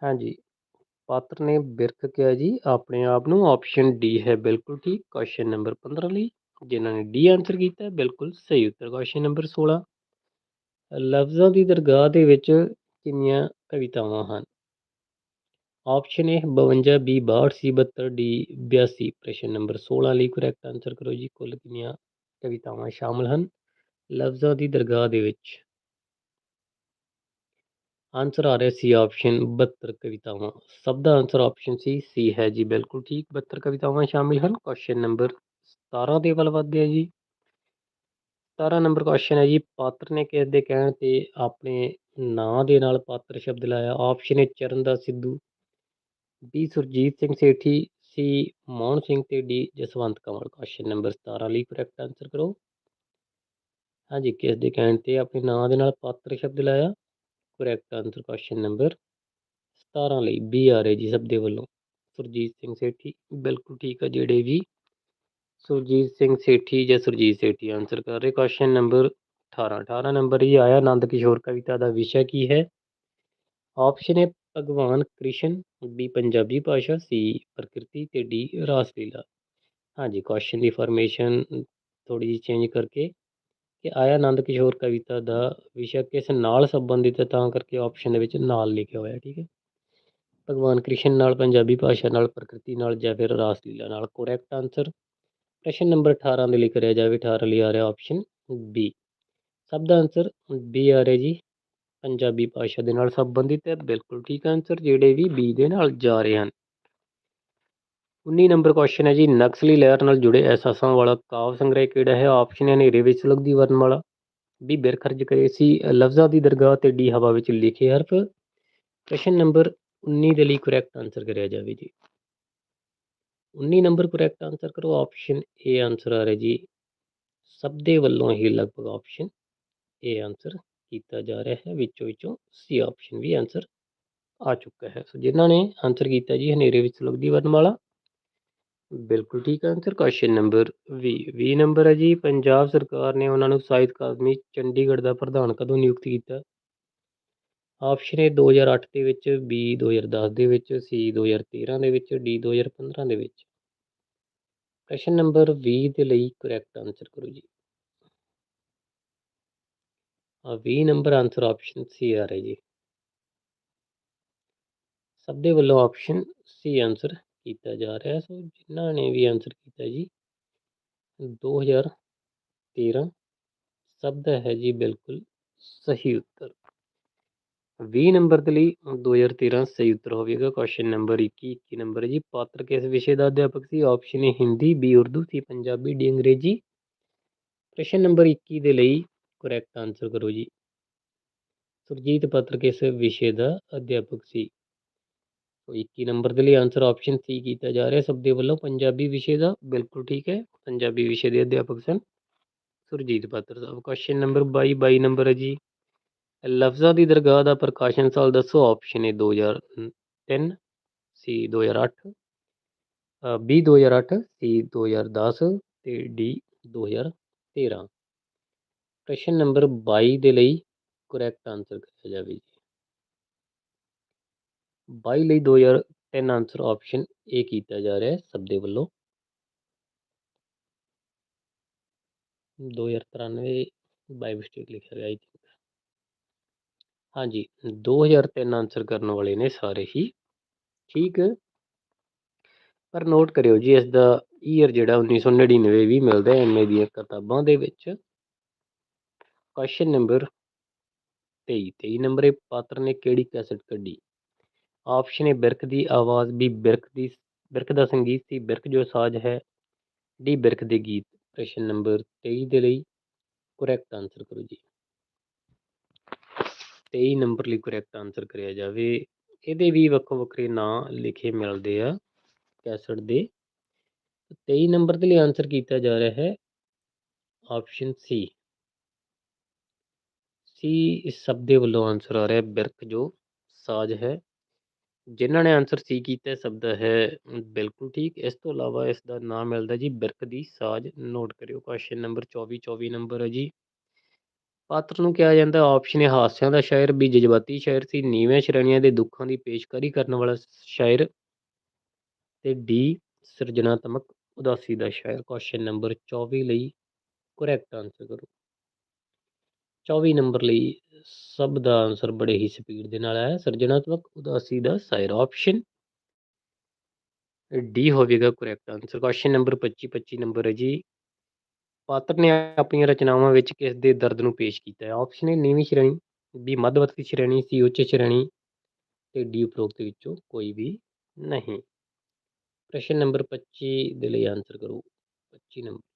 ਹਾਂਜੀ, ਪਾਤਰ ਨੇ ਬਿਰਖ ਕਿਹਾ ਜੀ, ਆਪਣੇ ਆਪ ਨੂੰ ਆਪਸ਼ਨ ਡੀ ਹੈ, ਬਿਲਕੁਲ ਠੀਕ। ਕੁਐਸਚਨ ਨੰਬਰ 15 ਲਈ, ਜਿਨ੍ਹਾਂ ਨੇ ਡੀ ਆਨਸਰ ਕੀਤਾ ਬਿਲਕੁਲ ਸਹੀ ਉੱਤਰ। ਕੁਐਸਚਨ ਨੰਬਰ 16 ਲਫ਼ਜ਼ਾਂ ਦੀ ਦਰਗਾਹ ਦੇ ਵਿੱਚ ਕਿੰਨੀਆਂ ਕਵਿਤਾਵਾਂ ਹਨ? Option A 52 B 62 C 72 D 82 ਪ੍ਰਸ਼ਨ ਨੰਬਰ 16 ਲਈ ਕਰੈਕਟ ਆਨਸਰ ਕਰੋ ਜੀ, ਕੁੱਲ ਕਿੰਨੀਆਂ ਕਵਿਤਾਵਾਂ ਸ਼ਾਮਲ ਹਨ? ਲਫ਼ਜ਼ਾਂ ਦੀ ਦਰਗਾਹ ਦੇ ਵਿੱਚ ਆਨਸਰ ਆ ਰਿਹਾ ਸੀ ਆਪਸ਼ਨ 72 ਕਵਿਤਾਵਾਂ। ਸਭ ਦਾ ਆਨਸਰ ਆਪਸ਼ਨ ਸੀ ਸੀ ਹੈ ਜੀ, ਬਿਲਕੁਲ ਠੀਕ। 72 ਕਵਿਤਾਵਾਂ ਸ਼ਾਮਿਲ ਹਨ। ਕੁਐਸਚਨ ਨੰਬਰ 17 ਦੇ ਵੱਲ ਵਧਦੇ ਆ ਜੀ। 17 ਨੰਬਰ ਕੁਐਸਚਨ ਹੈ ਜੀ, ਪਾਤਰ ਨੇ ਕਿਸ ਦੇ ਕਹਿਣ ਤੇ ਆਪਣੇ ਨਾਂ ਦੇ ਨਾਲ ਪਾਤਰ ਸ਼ਬਦ ਲਾਇਆ? Option Charan Charandas Sidhu. B Surjit Singh Sethi C Mohan Singh ਤੇ D Jaswant Kamal. Question number 17 ਲਈ ਕਰੈਕਟ ਆਨਸਰ ਕਰੋ। ਹਾਂਜੀ ਕਿਸ ਦੇ ਕਹਿਣ ਤੇ ਆਪਣੇ ਨਾਂ ਦੇ ਨਾਲ ਪਾਤਰ ਸ਼ਬਦ ਲਾਇਆ ਕਰੈਕਟ ਆਨਸਰ ਕੁਐਸਚਨ ਨੰਬਰ 17 ਲਈ ਬੀ ਆ ਰਿਹਾ ਜੀ ਸਭ ਦੇ ਵੱਲੋਂ ਸੁਰਜੀਤ ਸਿੰਘ ਸੇਠੀ ਬਿਲਕੁਲ ਠੀਕ ਹੈ ਜਿਹੜੇ ਵੀ ਸੁਰਜੀਤ ਸਿੰਘ ਸੇਠੀ ਜਾਂ ਸੁਰਜੀਤ ਸੇਠੀ ਆਨਸਰ ਕਰ ਰਹੇ ਕੁਐਸਚਨ ਨੰਬਰ 18 18 ਨੰਬਰ ਹੀ ਆਇਆ ਆਨੰਦ ਕਿਸ਼ੋਰ ਕਵਿਤਾ ਦਾ ਵਿਸ਼ਾ ਕੀ ਹੈ ਆਪਸ਼ਨ ਹੈ ਭਗਵਾਨ ਕ੍ਰਿਸ਼ਨ ਬੀ ਪੰਜਾਬੀ ਭਾਸ਼ਾ ਸੀ ਪ੍ਰਕਿਰਤੀ ਤੇ ਡੀ ਰਾਸ ਲੀਲਾ ਹਾਂਜੀ ਕੁਐਸਚਨ ਦੀ ਫਾਰਮੇਸ਼ਨ ਥੋੜੀ ਜਿਹੀ ਚੇਂਜ ਕਰਕੇ ਕਿ ਆਇਆ ਆਨੰਦ ਕਿਸ਼ੋਰ ਕਵਿਤਾ ਦਾ ਵਿਸ਼ਾ ਕਿਸ ਨਾਲ ਸੰਬੰਧਿਤ ਹੈ, ਤਾਂ ਕਰਕੇ ਆਪਸ਼ਨ ਦੇ ਵਿੱਚ ਨਾਲ ਲਿਖਿਆ ਹੋਇਆ, ਠੀਕ ਹੈ। ਭਗਵਾਨ ਕ੍ਰਿਸ਼ਨ ਨਾਲ, ਪੰਜਾਬੀ ਭਾਸ਼ਾ ਨਾਲ, ਪ੍ਰਕਿਰਤੀ ਨਾਲ ਜਾਂ ਫਿਰ ਰਾਸ ਲੀਲਾ ਨਾਲ ਕਰੈਕਟ ਆਨਸਰ ਪ੍ਰਸ਼ਨ ਨੰਬਰ 18 ਦੇ ਲਈ ਕਰਿਆ ਜਾਵੇ 18 ਲਈ ਆ ਰਿਹਾ ਆਪਸ਼ਨ ਬੀ ਸਭ ਦਾ ਆਨਸਰ ਬੀ ਆ ਰਿਹਾ ਜੀ। ਪੰਜਾਬੀ ਭਾਸ਼ਾ ਦੇ ਨਾਲ ਸੰਬੰਧਿਤ ਹੈ, ਬਿਲਕੁਲ ਠੀਕ ਆਨਸਰ ਜਿਹੜੇ ਵੀ ਬੀ ਦੇ ਨਾਲ ਜਾ ਰਹੇ ਹਨ। 19 ਨੰਬਰ ਕੁਐਸਚਨ ਹੈ ਜੀ, ਨਕਸਲੀ ਲਹਿਰ ਨਾਲ ਜੁੜੇ ਅਹਿਸਾਸਾਂ ਵਾਲਾ ਕਾਵ ਸੰਗ੍ਰਹਿ ਕਿਹੜਾ ਹੈ? ਆਪਸ਼ਨ ਹੈ ਹਨੇਰੇ ਵਿੱਚ ਸੁਲਗਦੀ ਵਰਨਮਾਲਾ ਬਿਰ ਖਰਚ ਕਰੇ। ਸੀ ਲਫ਼ਜ਼ਾਂ ਦੀ ਦਰਗਾਹ ਤੇ ਡੀ ਹਵਾ ਵਿੱਚ ਲਿਖੇ ਹਰਫ। ਪ੍ਰਸ਼ਨ ਨੰਬਰ 19 ਦੇ ਲਈ ਕਰੈਕਟ ਆਨਸਰ ਕਰਿਆ ਜਾਵੇ ਜੀ। 19 ਨੰਬਰ ਕਰੈਕਟ ਆਨਸਰ ਕਰੋ। ਆਪਸ਼ਨ ਏ ਆਨਸਰ ਆ ਰਿਹਾ ਜੀ। ਸਭ ਦੇ ਵੱਲੋਂ ਹੀ ਲਗਭਗ ਆਪਸ਼ਨ ਏ ਆਨਸਰ ਕੀਤਾ ਜਾ ਰਿਹਾ ਹੈ। ਵਿੱਚੋਂ ਵਿੱਚੋਂ ਸੀ ਆਪਸ਼ਨ ਵੀ ਆਨਸਰ ਆ ਚੁੱਕਾ ਹੈ। ਸੋ ਜਿਨ੍ਹਾਂ ਨੇ ਆਨਸਰ ਕੀਤਾ ਜੀ, ਹਨੇਰੇ ਵਿੱਚ ਸੁਲਗਦੀ ਵਰਨਮਾਲਾ ਬਿਲਕੁਲ ਠੀਕ ਆਂਸਰ ਕੁਐਸਚਨ ਨੰਬਰ 20 20 ਨੰਬਰ ਹੈ ਜੀ, ਪੰਜਾਬ ਸਰਕਾਰ ਨੇ ਉਹਨਾਂ ਨੂੰ ਸਾਹਿਤ ਅਕਾਦਮੀ ਚੰਡੀਗੜ੍ਹ ਦਾ ਪ੍ਰਧਾਨ ਕਦੋਂ ਨਿਯੁਕਤ ਕੀਤਾ? ਆਪਸ਼ਨ ਏ 2008 ਦੇ ਵਿੱਚ ਬੀ 2010 ਦੇ ਵਿੱਚ ਸੀ 2013 ਦੇ ਵਿੱਚ ਡੀ 2015 ਦੇ ਵਿੱਚ। ਪ੍ਰਸ਼ਨ ਨੰਬਰ 20 ਦੇ ਲਈ ਕਰੈਕਟ ਆਨਸਰ ਕਰੋ ਜੀ। ਆ 20 ਨੰਬਰ ਆਨਸਰ ਆਪਸ਼ਨ ਸੀ ਆ ਰਿਹਾ ਜੀ। ਸਭ ਦੇ ਵੱਲੋਂ ਆਪਸ਼ਨ ਸੀ ਆਨਸਰ ਕੀਤਾ ਜਾ ਰਿਹਾ। ਸੋ ਜਿਨ੍ਹਾਂ ਨੇ ਵੀ ਆਨਸਰ ਕੀਤਾ ਜੀ 2013 ਸਭ ਦਾ ਹੈ ਜੀ ਬਿਲਕੁਲ ਸਹੀ ਉੱਤਰ। 20 ਨੰਬਰ ਦੇ ਲਈ 2013 ਸਹੀ ਉੱਤਰ ਹੋਵੇਗਾ। ਕੁਐਸਚਨ ਨੰਬਰ 21 21 ਨੰਬਰ ਜੀ। ਪਾਤਰ ਕਿਸ ਵਿਸ਼ੇ ਦਾ ਅਧਿਆਪਕ ਸੀ? Option A Hindi B Urdu C Punjabi D ਅੰਗਰੇਜ਼ੀ। ਪ੍ਰਸ਼ਨ ਨੰਬਰ 21 ਦੇ ਲਈ ਕਰੈਕਟ ਆਨਸਰ ਕਰੋ ਜੀ। ਸੁਰਜੀਤ ਪਾਤਰ ਕਿਸ ਵਿਸ਼ੇ ਦਾ ਅਧਿਆਪਕ ਸੀ? ਸੋ 21 ਨੰਬਰ ਦੇ ਲਈ ਆਨਸਰ ਆਪਸ਼ਨ ਸੀ ਕੀਤਾ ਜਾ ਰਿਹਾ ਸਭ ਦੇ ਵੱਲੋਂ ਪੰਜਾਬੀ ਵਿਸ਼ੇ ਦਾ ਬਿਲਕੁਲ ਠੀਕ ਹੈ ਪੰਜਾਬੀ ਵਿਸ਼ੇ ਦੇ ਅਧਿਆਪਕ ਸਨ ਸੁਰਜੀਤ ਪਾਤਰ ਸਾਹਿਬ ਕੁਐਸਚਨ ਨੰਬਰ 22 22 ਨੰਬਰ ਹੈ ਜੀ ਲਫ਼ਜ਼ਾਂ ਦੀ ਦਰਗਾਹ ਦਾ ਪ੍ਰਕਾਸ਼ਨ ਸਾਲ ਦੱਸੋ ਆਪਸ਼ਨ ਏ 2003 ਸੀ 2008 ਬੀ 2008 ਸੀ 2010 ਤੇ ਡੀ 2013 ਪ੍ਰਸ਼ਨ ਨੰਬਰ 22 ਦੇ ਲਈ ਕਰੈਕਟ ਆਨਸਰ ਕਰਿਆ ਜਾਵੇ ਜੀ 22 ਲਈ 2003 ਆਨਸਰ ਆਪਸ਼ਨ ਏ ਕੀਤਾ ਜਾ ਰਿਹਾ ਹੈ ਸਭ ਦੇ ਵੱਲੋਂ। 2093 ਬਾਈ ਮਿਸਟੇਕ ਲਿਖਿਆ ਗਿਆ ਆਈ ਥਿੰਕ ਹਾਂਜੀ 2003 ਆਨਸਰ ਕਰਨ ਵਾਲੇ ਨੇ ਸਾਰੇ ਹੀ। ਠੀਕ ਪਰ ਨੋਟ ਕਰਿਓ ਜੀ, ਇਸ ਦਾ ਈਅਰ ਜਿਹੜਾ 1999 ਵੀ ਮਿਲਦਾ ਹੈ ਐਮਏ ਦੀਆਂ ਕਿਤਾਬਾਂ ਦੇ ਵਿੱਚ। ਕੁਐਸਚਨ ਨੰਬਰ 23 23 ਨੰਬਰ ਇਹ ਪਾਤਰ ਨੇ ਕਿਹੜੀ ਕੈਸਟ ਕੱਢੀ? ਆਪਸ਼ਨ ਏ ਬਿਰਖ ਦੀ ਆਵਾਜ਼ ਬੀ ਬਿਰਖ ਦੀ ਬਿਰਖ ਦਾ ਸੰਗੀਤ ਸੀ, ਬਿਰਖ ਜੋ ਸਾਜ਼ ਹੈ ਡੀ ਬਿਰਖ ਦੇ ਗੀਤ। ਪ੍ਰਸ਼ਨ ਨੰਬਰ 23 ਦੇ ਲਈ ਕਰੈਕਟ ਆਨਸਰ ਕਰੋ ਜੀ। 23 ਨੰਬਰ ਲਈ ਕਰੈਕਟ ਆਨਸਰ ਕਰਿਆ ਜਾਵੇ। ਇਹਦੇ ਵੀ ਵੱਖੋ ਵੱਖਰੇ ਨਾਂ ਲਿਖੇ ਮਿਲਦੇ ਆ ਕੈਸਟ ਦੇ। 23 ਨੰਬਰ ਦੇ ਲਈ ਆਨਸਰ ਕੀਤਾ ਜਾ ਰਿਹਾ ਹੈ ਆਪਸ਼ਨ ਸੀ ਸੀ ਇਸ ਸਭ ਦੇ ਵੱਲੋਂ ਆਨਸਰ ਆ ਰਿਹਾ ਬਿਰਖ ਜੋ ਸਾਜ਼ ਹੈ ਜਿਨ੍ਹਾਂ ਨੇ ਆਨਸਰ ਸੀ ਕੀਤਾ ਸਭ ਦਾ ਹੈ ਬਿਲਕੁਲ ਠੀਕ। ਇਸ ਤੋਂ ਇਲਾਵਾ ਇਸ ਦਾ ਨਾਮ ਮਿਲਦਾ ਜੀ ਬਿਰਖ ਦੀ ਸਾਜ਼। ਨੋਟ ਕਰਿਓ ਕੁਐਸਚਨ ਨੰਬਰ 24 24 ਨੰਬਰ ਹੈ ਜੀ। ਪਾਤਰ ਨੂੰ ਕਿਹਾ ਜਾਂਦਾ ਆਪਸ਼ਨ ਹੈ ਹਾਸਿਆਂ ਦਾ ਸ਼ਾਇਰ ਵੀ ਜਜ਼ਬਾਤੀ ਸ਼ਾਇਰ ਸੀ ਨੀਵੇਂ ਸ਼੍ਰੇਣੀਆਂ ਦੇ ਦੁੱਖਾਂ ਦੀ ਪੇਸ਼ਕਾਰੀ ਕਰਨ ਵਾਲਾ ਸ਼ਾਇਰ ਤੇ ਡੀ ਸਿਰਜਣਾਤਮਕ ਉਦਾਸੀ ਦਾ ਸ਼ਾਇਰ। ਕੁਐਸਚਨ ਨੰਬਰ 24 ਲਈ ਕਰੈਕਟ ਆਨਸਰ ਕਰੋ। 24 ਨੰਬਰ ਲਈ ਸਭ ਦਾ ਆਨਸਰ ਬੜੇ ਹੀ ਸਪੀਡ ਦੇ ਨਾਲ ਆਇਆ, ਸਿਰਜਣਾਤਮਕ ਉਦਾਸੀ ਦਾ ਸ਼ਾਇਰ ਆਪਸ਼ਨ ਡੀ ਹੋਵੇਗਾ correct answer question number 25 25 number ਹੈ ਜੀ। ਪਾਤਰ ਨੇ ਆਪਣੀਆਂ ਰਚਨਾਵਾਂ ਵਿੱਚ ਕਿਸ ਦੇ ਦਰਦ ਨੂੰ ਪੇਸ਼ ਕੀਤਾ ਹੈ? ਆਪਸ਼ਨ ਹੈ ਨੀਵੀਂ ਸ਼੍ਰੇਣੀ ਬੀ ਮੱਧਵਰਤੀ ਸ਼੍ਰੇਣੀ ਸੀ ਉੱਚ ਸ਼੍ਰੇਣੀ ਤੇ ਡੀ ਉਪਰੋਕਤ ਵਿੱਚੋਂ ਕੋਈ ਵੀ ਨਹੀਂ। ਪ੍ਰਸ਼ਨ ਨੰਬਰ 25 ਦੇ ਲਈ ਆਨਸਰ ਕਰੋ 25 ਨੰਬਰ।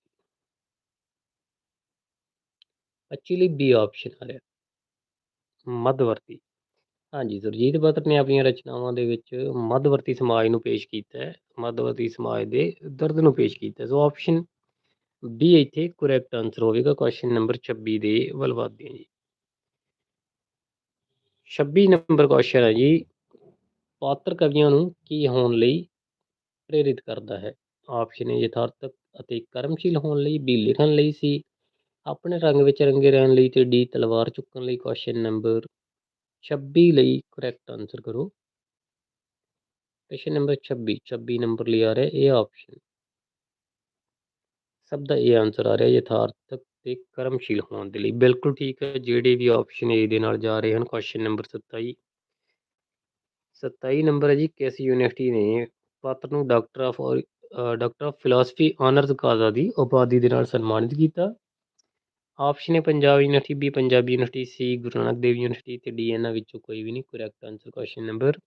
25 ਲਈ ਬੀ ਆਪਸ਼ਨ ਆ ਰਿਹਾ। ਮੱਧਵਰਤੀ। ਹਾਂਜੀ ਸੁਰਜੀਤ ਬਤਰ ਨੇ ਆਪਣੀਆਂ ਰਚਨਾਵਾਂ ਦੇ ਵਿੱਚ ਮੱਧਵਰਤੀ ਸਮਾਜ ਨੂੰ ਪੇਸ਼ ਕੀਤਾ ਹੈ। ਮੱਧਵਰਤੀ ਸਮਾਜ ਦੇ ਦਰਦ ਨੂੰ ਪੇਸ਼ ਕੀਤਾ ਸੋ ਆਪਸ਼ਨ ਬੀ ਇੱਥੇ ਕਰੈਕਟ ਆਨਸਰ ਹੋਵੇਗਾ। ਕੁਐਸਚਨ ਨੰਬਰ 26 ਦੇ ਵੱਲ ਵਧਦੇ ਹਾਂ ਜੀ। 26 ਨੰਬਰ ਕੁਐਸਚਨ ਹੈ ਜੀ। ਪਾਤਰ ਕਵੀਆਂ ਨੂੰ ਕੀ ਹੋਣ ਲਈ ਪ੍ਰੇਰਿਤ ਕਰਦਾ ਹੈ? ਆਪਸ਼ਨ ਏ ਯਥਾਰਥਕ ਅਤੇ ਕਰਮਸ਼ੀਲ ਹੋਣ ਲਈ। ਬੀ ਲਿਖਣ ਲਈ ਸੀ। ਆਪਣੇ ਰੰਗ ਵਿੱਚ ਰੰਗੇ ਰਹਿਣ ਲਈ ਤੇ ਡੀ ਤਲਵਾਰ ਚੁੱਕਣ ਲਈ ਕੁਐਸਚਨ ਨੰਬਰ 26 ਲਈ ਕਰੈਕਟ ਆਨਸਰ ਕਰੋ। ਪ੍ਰਸ਼ਨ ਨੰਬਰ 26 26 ਨੰਬਰ ਲਈ ਆ ਰਿਹਾ ਇਹ ਆਪਸ਼ਨ ਸਭ ਦਾ ਇਹ ਆਨਸਰ ਆ ਰਿਹਾ ਯਥਾਰਥਕ ਤੇ ਕਰਮਸ਼ੀਲ ਹੋਣ ਦੇ ਲਈ। ਬਿਲਕੁਲ ਠੀਕ ਹੈ, ਜਿਹੜੇ ਵੀ ਆਪਸ਼ਨ ਏ ਦੇ ਨਾਲ ਜਾ ਰਹੇ ਹਨ ਕੁਐਸਚਨ ਨੰਬਰ 27 27 ਨੰਬਰ ਹੈ ਜੀ, ਕਿਸ ਯੂਨੀਵਰਸਿਟੀ ਨੇ ਪਾਤਰ ਨੂੰ doctor of doctor of philosophy honoris causa ਦੀ ਉਪਾਧੀ ਦੇ ਨਾਲ ਸਨਮਾਨਿਤ ਕੀਤਾ? ਆਪਸ਼ਨ ਹੈ Punjab university B Punjabi university C Guru Nanak Dev university ਤੇ ਡੀ ਇਹਨਾਂ ਵਿੱਚੋਂ ਕੋਈ ਵੀ ਨਹੀਂ ਕਰੈਕਟ ਆਨਸਰ ਕੁਐਸਚਨ ਨੰਬਰ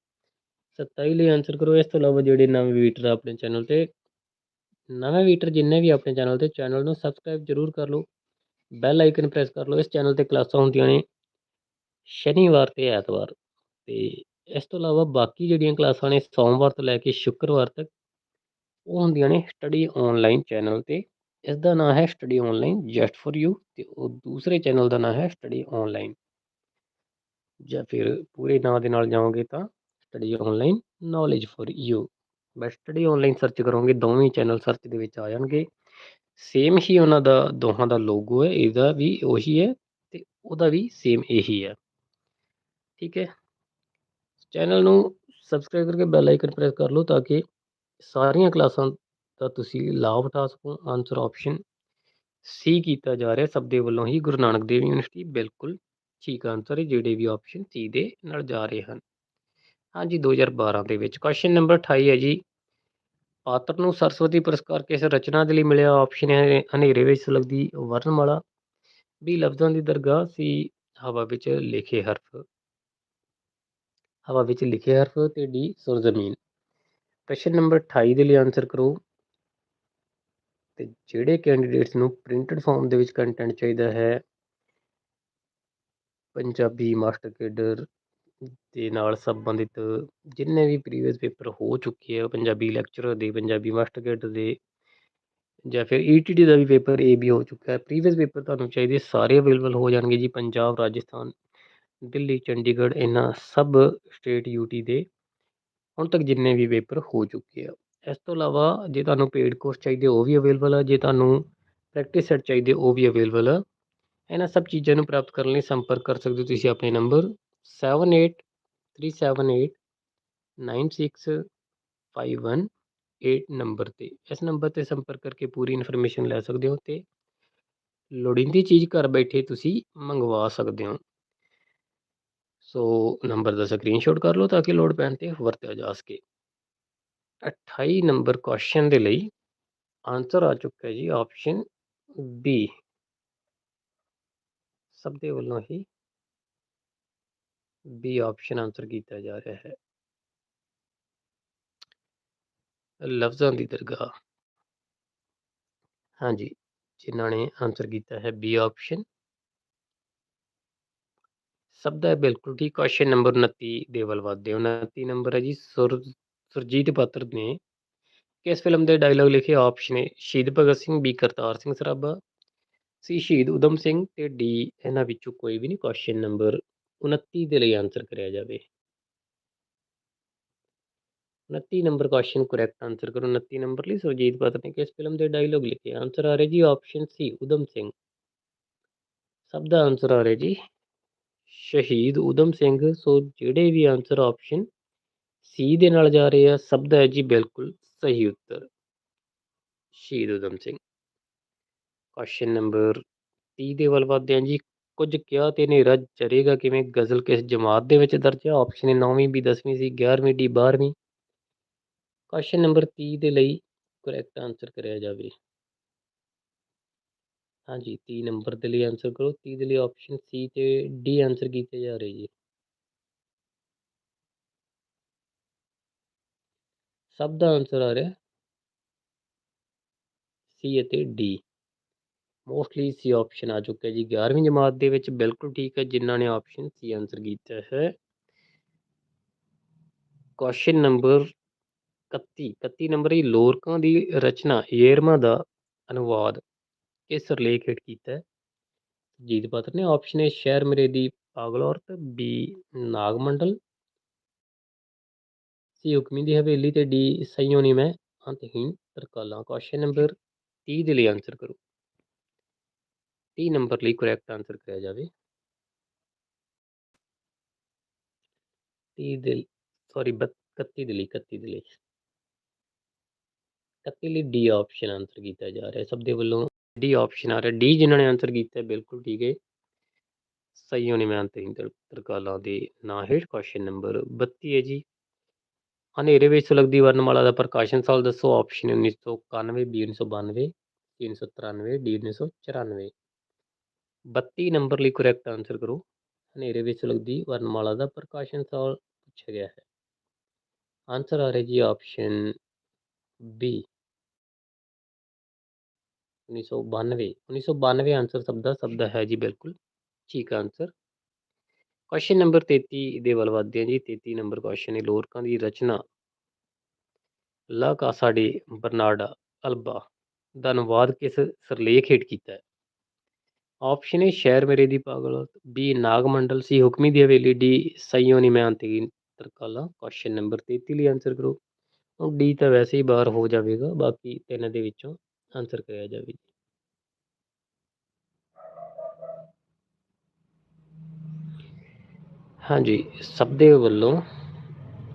27 ਲਈ ਆਨਸਰ ਕਰੋ। ਇਸ ਤੋਂ ਇਲਾਵਾ ਜਿਹੜੇ ਨਵੇਂ ਵੀਟਰ ਆਪਣੇ ਚੈਨਲ ਤੇ, ਨਵੇਂ ਵੀਟਰ ਜਿੰਨੇ ਵੀ ਆਪਣੇ ਚੈਨਲ ਤੇ ਚੈਨਲ ਨੂੰ ਸਬਸਕ੍ਰਾਈਬ ਜ਼ਰੂਰ ਕਰ ਲਓ। ਬੈਲ ਆਈਕਨ ਪ੍ਰੈਸ ਕਰ ਲਓ। ਇਸ ਚੈਨਲ ਤੇ ਕਲਾਸਾਂ ਹੁੰਦੀਆਂ ਨੇ ਸ਼ਨੀਵਾਰ ਤੇ ਐਤਵਾਰ ਤੇ ਇਸ ਤੋਂ ਇਲਾਵਾ ਬਾਕੀ ਜਿਹੜੀਆਂ ਕਲਾਸਾਂ ਨੇ, ਸੋਮਵਾਰ ਤੋਂ ਲੈ ਕੇ ਸ਼ੁੱਕਰਵਾਰ ਤੱਕ, ਉਹ ਹੁੰਦੀਆਂ ਨੇ ਸਟੱਡੀ ਆਨਲਾਈਨ ਚੈਨਲ ਤੇ। ਇਸ ਦਾ ਨਾਮ ਹੈ study online just for you ਤੇ ਉਹ ਦੂਸਰੇ ਚੈਨਲ ਦਾ ਨਾਮ ਹੈ ਸਟੱਡੀ ਆਨਲਾਈਨ ਜਾਂ ਫਿਰ ਪੂਰੇ ਨਾਮ ਦੇ ਨਾਲ ਜਾਓਗੇ ਤਾਂ study online knowledge for you bus study online search ਕਰੋਗੇ, ਦੋਵੇਂ ਚੈਨਲ ਸਰਚ ਦੇ ਵਿੱਚ ਆ ਜਾਣਗੇ। ਸੇਮ ਹੀ ਉਹਨਾਂ ਦਾ, ਦੋਹਾਂ ਦਾ ਲੋਗੋ ਹੈ, ਇਹਦਾ ਵੀ ਉਹੀ ਹੈ ਤੇ ਉਹਦਾ ਵੀ ਸੇਮ ਇਹੀ ਹੈ। ਠੀਕ ਹੈ? ਚੈਨਲ ਨੂੰ ਸਬਸਕ੍ਰਾਈਬ ਕਰਕੇ ਬੈਲ ਆਈਕਨ ਪ੍ਰੈਸ ਕਰ ਲਓ ਤਾਂ ਕਿ ਸਾਰੀਆਂ ਕਲਾਸਾਂ ਤਾਂ ਤੁਸੀਂ ਲਾਭ ਉਠਾ ਸਕੋ। ਆਨਸਰ ਆਪਸ਼ਨ ਸੀ ਕੀਤਾ ਜਾ ਰਿਹਾ। ਸਭ ਦੇ ਵੱਲੋਂ ਹੀ ਗੁਰੂ ਨਾਨਕ ਦੇਵ ਯੂਨੀਵਰਸਿਟੀ ਬਿਲਕੁਲ ਠੀਕ ਆਨਸਰ ਹੈ, ਜਿਹੜੇ ਵੀ ਆਪਸ਼ਨ ਸੀ ਦੇ ਨਾਲ ਜਾ ਰਹੇ ਹਨ। ਹਾਂਜੀ 2012 ਦੇ ਵਿੱਚ ਕੁਐਸਚਨ ਨੰਬਰ 28 ਹੈ ਜੀ। ਪਾਤਰ ਨੂੰ ਸਰਸਵਤੀ ਪੁਰਸਕਾਰ ਕਿਸ ਰਚਨਾ ਦੇ ਲਈ ਮਿਲਿਆ? ਆਪਸ਼ਨ ਹੈ, ਹਨੇਰੇ ਵਿੱਚ ਸੁਲਗਦੀ ਵਰਨਮਾਲਾ। ਵੀ ਲਫ਼ਜ਼ਾਂ ਦੀ ਦਰਗਾਹ। ਸੀ ਹਵਾ ਵਿੱਚ ਲਿਖੇ ਹਰਫ। ਹਵਾ ਵਿੱਚ ਲਿਖੇ ਹਰਫ ਤੇ ਡੀ ਸੁਰ ਜ਼ਮੀਨ ਪ੍ਰਸ਼ਨ ਨੰਬਰ 28 ਦੇ ਲਈ ਆਨਸਰ ਕਰੋ। ਤੇ ਜਿਹੜੇ ਕੈਂਡੀਡੇਟਸ ਨੂੰ ਪ੍ਰਿੰਟਡ ਫਾਰਮ ਦੇ ਵਿੱਚ ਕੰਟੈਂਟ ਚਾਹੀਦਾ ਹੈ, ਪੰਜਾਬੀ ਮਾਸਟਰ ਕੇਡਰ ਦੇ ਨਾਲ ਸੰਬੰਧਿਤ ਜਿੰਨੇ ਵੀ ਪ੍ਰੀਵੀਅਸ ਪੇਪਰ ਹੋ ਚੁੱਕੇ ਆ, ਪੰਜਾਬੀ ਲੈਕਚਰਰ ਦੇ, ਪੰਜਾਬੀ ਮਾਸਟਰ ਕੇਡਰ ਦੇ ਜਾਂ ਫਿਰ ਈਟੀਟੀ ਦਾ ਵੀ ਪੇਪਰ ਏ ਵੀ ਹੋ ਚੁੱਕਾ ਹੈ ਪ੍ਰੀਵੀਅਸ ਪੇਪਰ ਤੁਹਾਨੂੰ ਚਾਹੀਦੇ ਸਾਰੇ ਅਵੇਲੇਬਲ ਹੋ ਜਾਣਗੇ ਜੀ, ਪੰਜਾਬ, ਰਾਜਸਥਾਨ, ਦਿੱਲੀ, ਚੰਡੀਗੜ੍ਹ, ਇਹਨਾਂ ਸਭ ਸਟੇਟ ਯੂਟੀ ਦੇ ਹੁਣ ਤੱਕ ਜਿੰਨੇ ਵੀ ਪੇਪਰ ਹੋ ਚੁੱਕੇ ਆ। ਇਸ ਤੋਂ ਇਲਾਵਾ ਜੇ ਤੁਹਾਨੂੰ ਪੇਡ ਕੋਰਸ ਚਾਹੀਦੇ ਉਹ ਵੀ ਅਵੇਲੇਬਲ ਆ, ਜੇ ਤੁਹਾਨੂੰ ਪ੍ਰੈਕਟਿਸ ਸੈੱਟ ਚਾਹੀਦੇ ਉਹ ਵੀ ਅਵੇਲੇਬਲ ਆ। ਇਹਨਾਂ ਸਭ ਚੀਜ਼ਾਂ ਨੂੰ ਪ੍ਰਾਪਤ ਕਰਨ ਲਈ ਸੰਪਰਕ ਕਰ ਸਕਦੇ ਹੋ ਤੁਸੀਂ ਆਪਣੇ ਨੰਬਰ 7837896518 ਨੰਬਰ ਤੇ। ਇਸ ਨੰਬਰ ਤੇ ਸੰਪਰਕ ਕਰਕੇ ਪੂਰੀ ਇਨਫੋਰਮੇਸ਼ਨ ਲੈ ਸਕਦੇ ਹੋ ਤੇ ਲੋੜੀਂਦੀ ਚੀਜ਼ ਘਰ ਬੈਠੇ ਤੁਸੀਂ ਮੰਗਵਾ ਸਕਦੇ ਹੋ। ਸੋ ਨੰਬਰ ਦਾ ਸਕਰੀਨਸ਼ਾਟ ਕਰ ਲਓ ਤਾਂ ਕਿ ਲੋੜ ਪੈਣ ਤੇ ਵਰਤਿਆ ਜਾ ਸਕੇ। 28 ਨੰਬਰ ਕੁਐਸਚਨ ਦੇ ਲਈ ਆਨਸਰ ਆ ਚੁੱਕਾ ਹੈ ਜੀ ਆਪਸ਼ਨ ਬੀ ਸਭ ਦੇ ਵੱਲੋਂ ਹੀ ਬੀ ਆਪਸ਼ਨ ਆਨਸਰ ਕੀਤਾ ਜਾ ਰਿਹਾ ਹੈ। ਲਫ਼ਜ਼ਾਂ ਦੀ ਦਰਗਾਹ। ਹਾਂਜੀ, ਜਿਨ੍ਹਾਂ ਨੇ ਆਨਸਰ ਕੀਤਾ ਹੈ ਬੀ ਆਪਸ਼ਨ ਸਭ ਦਾ ਬਿਲਕੁਲ ਠੀਕ ਕੁਐਸਚਨ ਨੰਬਰ 29 ਦੇ ਵੱਲ ਵਧਦੇ ਹਾਂ। 29 ਨੰਬਰ ਹੈ ਜੀ, ਸੁਰ ਸੁਰਜੀਤ ਪਾਤਰ ਨੇ ਕਿਸ ਫਿਲਮ ਦੇ ਡਾਇਲੌਗ ਲਿਖੇ option A Shaheed Bhagat Singh B Kartar Singh Sarabha. C, Shaheed Udham Singh ਤੇ ਡੀ ਇਹਨਾਂ ਵਿੱਚੋਂ ਕੋਈ ਵੀ ਨਹੀਂ ਕੁਐਸਚਨ ਨੰਬਰ 29 ਦੇ ਲਈ ਆਨਸਰ ਕਰਿਆ ਜਾਵੇ। 29 ਨੰਬਰ ਕੁਐਸਚਨ ਕਰੈਕਟ ਆਨਸਰ ਕਰੋ। 29 ਨੰਬਰ ਲਈ ਸੁਰਜੀਤ ਪਾਤਰ ਨੇ ਕਿਸ ਫਿਲਮ ਦੇ ਡਾਇਲੌਗ ਲਿਖੇ? ਆਨਸਰ ਆ ਰਿਹਾ ਜੀ ਆਪਸ਼ਨ ਸੀ ਉਦਮ ਸਿੰਘ। ਸਭ ਦਾ ਆਨਸਰ ਆ ਰਿਹਾ ਜੀ। ਸ਼ਹੀਦ ਉਦਮ ਸਿੰਘ, ਸੋ ਜਿਹੜੇ ਵੀ ਆਨਸਰ ਆਪਸ਼ਨ ਸੀ ਦੇ ਨਾਲ ਜਾ ਰਹੇ ਆ ਸ਼ਬਦ ਹੈ ਜੀ ਬਿਲਕੁਲ ਸਹੀ ਉੱਤਰ। ਸ਼ਹੀਦ ਉਦਮ ਸਿੰਘ। ਕੁਐਸਚਨ ਨੰਬਰ 30 ਦੇ ਵੱਲ ਵਧਦੇ ਹਾਂ ਜੀ। ਕੁਝ ਕਿਹਾ ਤੇ ਹਨੇਰਾ ਚਰੇਗਾ ਕਿਵੇਂ? ਗਜ਼ਲ ਕਿਸ ਜਮਾਤ ਦੇ ਵਿੱਚ ਦਰਜ ਹੈ ਆਪਸ਼ਨ ਏ 9ਵੀਂ ਬੀ 10ਵੀਂ ਸੀ 11ਵੀਂ ਡੀ 12ਵੀਂ ਕੁਐਸਚਨ ਨੰਬਰ 30 ਦੇ ਲਈ ਕਰੈਕਟ ਆਨਸਰ ਕਰਿਆ ਜਾਵੇ। ਹਾਂਜੀ 30 ਨੰਬਰ ਦੇ ਲਈ ਆਨਸਰ ਕਰੋ। 30 ਦੇ ਲਈ ਆਪਸ਼ਨ ਸੀ ਤੇ ਡੀ ਆਨਸਰ ਕੀਤੇ ਜਾ ਰਹੇ ਜੀ। ਸਭ ਦਾ ਆਨਸਰ ਆ ਰਿਹਾ ਸੀ ਅਤੇ ਡੀ ਮੋਸਟਲੀ ਸੀ ਆਪਸ਼ਨ ਆ ਚੁੱਕਿਆ ਜੀ। 11ਵੀਂ ਜਮਾਤ ਦੇ ਵਿੱਚ ਬਿਲਕੁਲ ਠੀਕ ਹੈ, ਜਿਨ੍ਹਾਂ ਨੇ ਆਪਸ਼ਨ ਸੀ ਆਨਸਰ ਕੀਤਾ ਹੈ। ਕੁਐਸਚਨ ਨੰਬਰ 31 31 ਨੰਬਰ ਹੀ ਲੋਰਕਾਂ ਦੀ ਰਚਨਾ, ਏਰਮਾ ਦਾ ਅਨੁਵਾਦ ਕਿਸ ਸਰਲੇਖ ਹੇਠ ਕੀਤਾ ਹੈ? ਜੀਤ ਪਾਤਰ ਨੇ ਆਪਸ਼ਨ ਏ ਸ਼ਹਿਰ ਮੇਰੇ ਦੀ ਪਾਗਲ ਔਰਤ ਬੀ ਨਾਗਮੰਡਲ ਸੀ ਹੁਕਮੀ ਦੀ ਹਵੇਲੀ ਤੇ ਡੀ ਸਯੋਨੀ ਮੈਂ ਅੰਤਹੀਨ ਤਰਕਾਲਾਂ ਕੁਐਸਚਨ ਨੰਬਰ 30 ਦੇ ਲਈ ਆਨਸਰ ਕਰੋ। 30 ਨੰਬਰ ਲਈ ਕਰੈਕਟ ਆਨਸਰ ਕਰਿਆ ਜਾਵੇ। 30 ਦੇ ਸੌਰੀ 31 ਦੇ ਲਈ 31 ਦੇ ਲਈ। 31 ਲਈ ਡੀ ਆਪਸ਼ਨ ਆਨਸਰ ਕੀਤਾ ਜਾ ਰਿਹਾ, ਸਭ ਦੇ ਵੱਲੋਂ ਡੀ ਆਪਸ਼ਨ ਆ ਰਿਹਾ। ਡੀ ਜਿਨ੍ਹਾਂ ਨੇ ਆਨਸਰ ਕੀਤਾ ਬਿਲਕੁਲ ਠੀਕ ਹੈ। ਸਹੀ ਹੋਣੀ ਮੈਂ ਅੰਤਹੀਨ ਤਰਕਾਲਾਂ ਦੇ ਨਾਂ ਹੇਠ ਕੁਐਸਚਨ ਨੰਬਰ 32 ਹੈ ਜੀ। ਹਨੇਰੇ ਵਿੱਚ ਸੁਲਗਦੀ ਵਰਣਮਾਲਾ ਦਾ ਪ੍ਰਕਾਸ਼ਨ ਸਾਲ ਦੱਸੋ, ਆਪਸ਼ਨ 1991 ਬੀ 1992 393 ਡੀ 1994 32 ਨੰਬਰ ਲਈ ਕਰੈਕਟ ਆਨਸਰ ਕਰੋ। ਹਨੇਰੇ ਵਿੱਚ ਸੁਲਗਦੀ ਵਰਣਮਾਲਾ ਦਾ ਪ੍ਰਕਾਸ਼ਨ ਸਾਲ ਪੁੱਛਿਆ ਗਿਆ ਹੈ। ਆਨਸਰ ਆ ਰਿਹਾ ਜੀ ਆਪਸ਼ਨ ਬੀ 1992 1992 ਆਨਸਰ ਸਭ ਦਾ ਸਭ ਦਾ ਹੈ ਜੀ ਬਿਲਕੁਲ ਠੀਕ ਆਨਸਰ ਕੁਐਸਚਨ ਨੰਬਰ 33 ਦੇ ਵੱਲ ਵਧਦੇ ਹਾਂ ਜੀ। 33 ਨੰਬਰ ਕੁਐਸਚਨ ਹੈ ਲੋਰਕਾਂ ਦੀ ਰਚਨਾ। ਲਾ ਕਾਸਾ ਡੇ ਬਰਨਾਰਡਾ ਅਲਬਾ ਦਾ ਅਨੁਵਾਦ ਕਿਸ ਸਰਲੇਖ ਹੇਠ ਕੀਤਾ ਹੈ? ਆਪਸ਼ਨ ਏ ਸ਼ਹਿਰ ਮੇਰੇ ਦੀ ਪਾਗਲ ਬੀ ਨਾਗਮੰਡਲ ਸੀ, ਹੁਕਮੀ ਦੀ ਹਵੇਲੀ। ਡੀ ਸਈਓਨੀ ਮੈਂ ਅੰਤਗੀ ਤਰਕਾਲਾ। ਕੁਐਸਚਨ ਨੰਬਰ 33 ਲਈ ਆਨਸਰ ਕਰੋ। ਉਹ ਡੀ ਤਾਂ ਵੈਸੇ ਹੀ ਬਾਹਰ ਹੋ ਜਾਵੇਗਾ। ਬਾਕੀ ਤਿੰਨ ਦੇ ਵਿੱਚੋਂ ਆਨਸਰ ਕਰਿਆ ਜਾਵੇ। ਹਾਂਜੀ, ਸਭ ਦੇ ਵੱਲੋਂ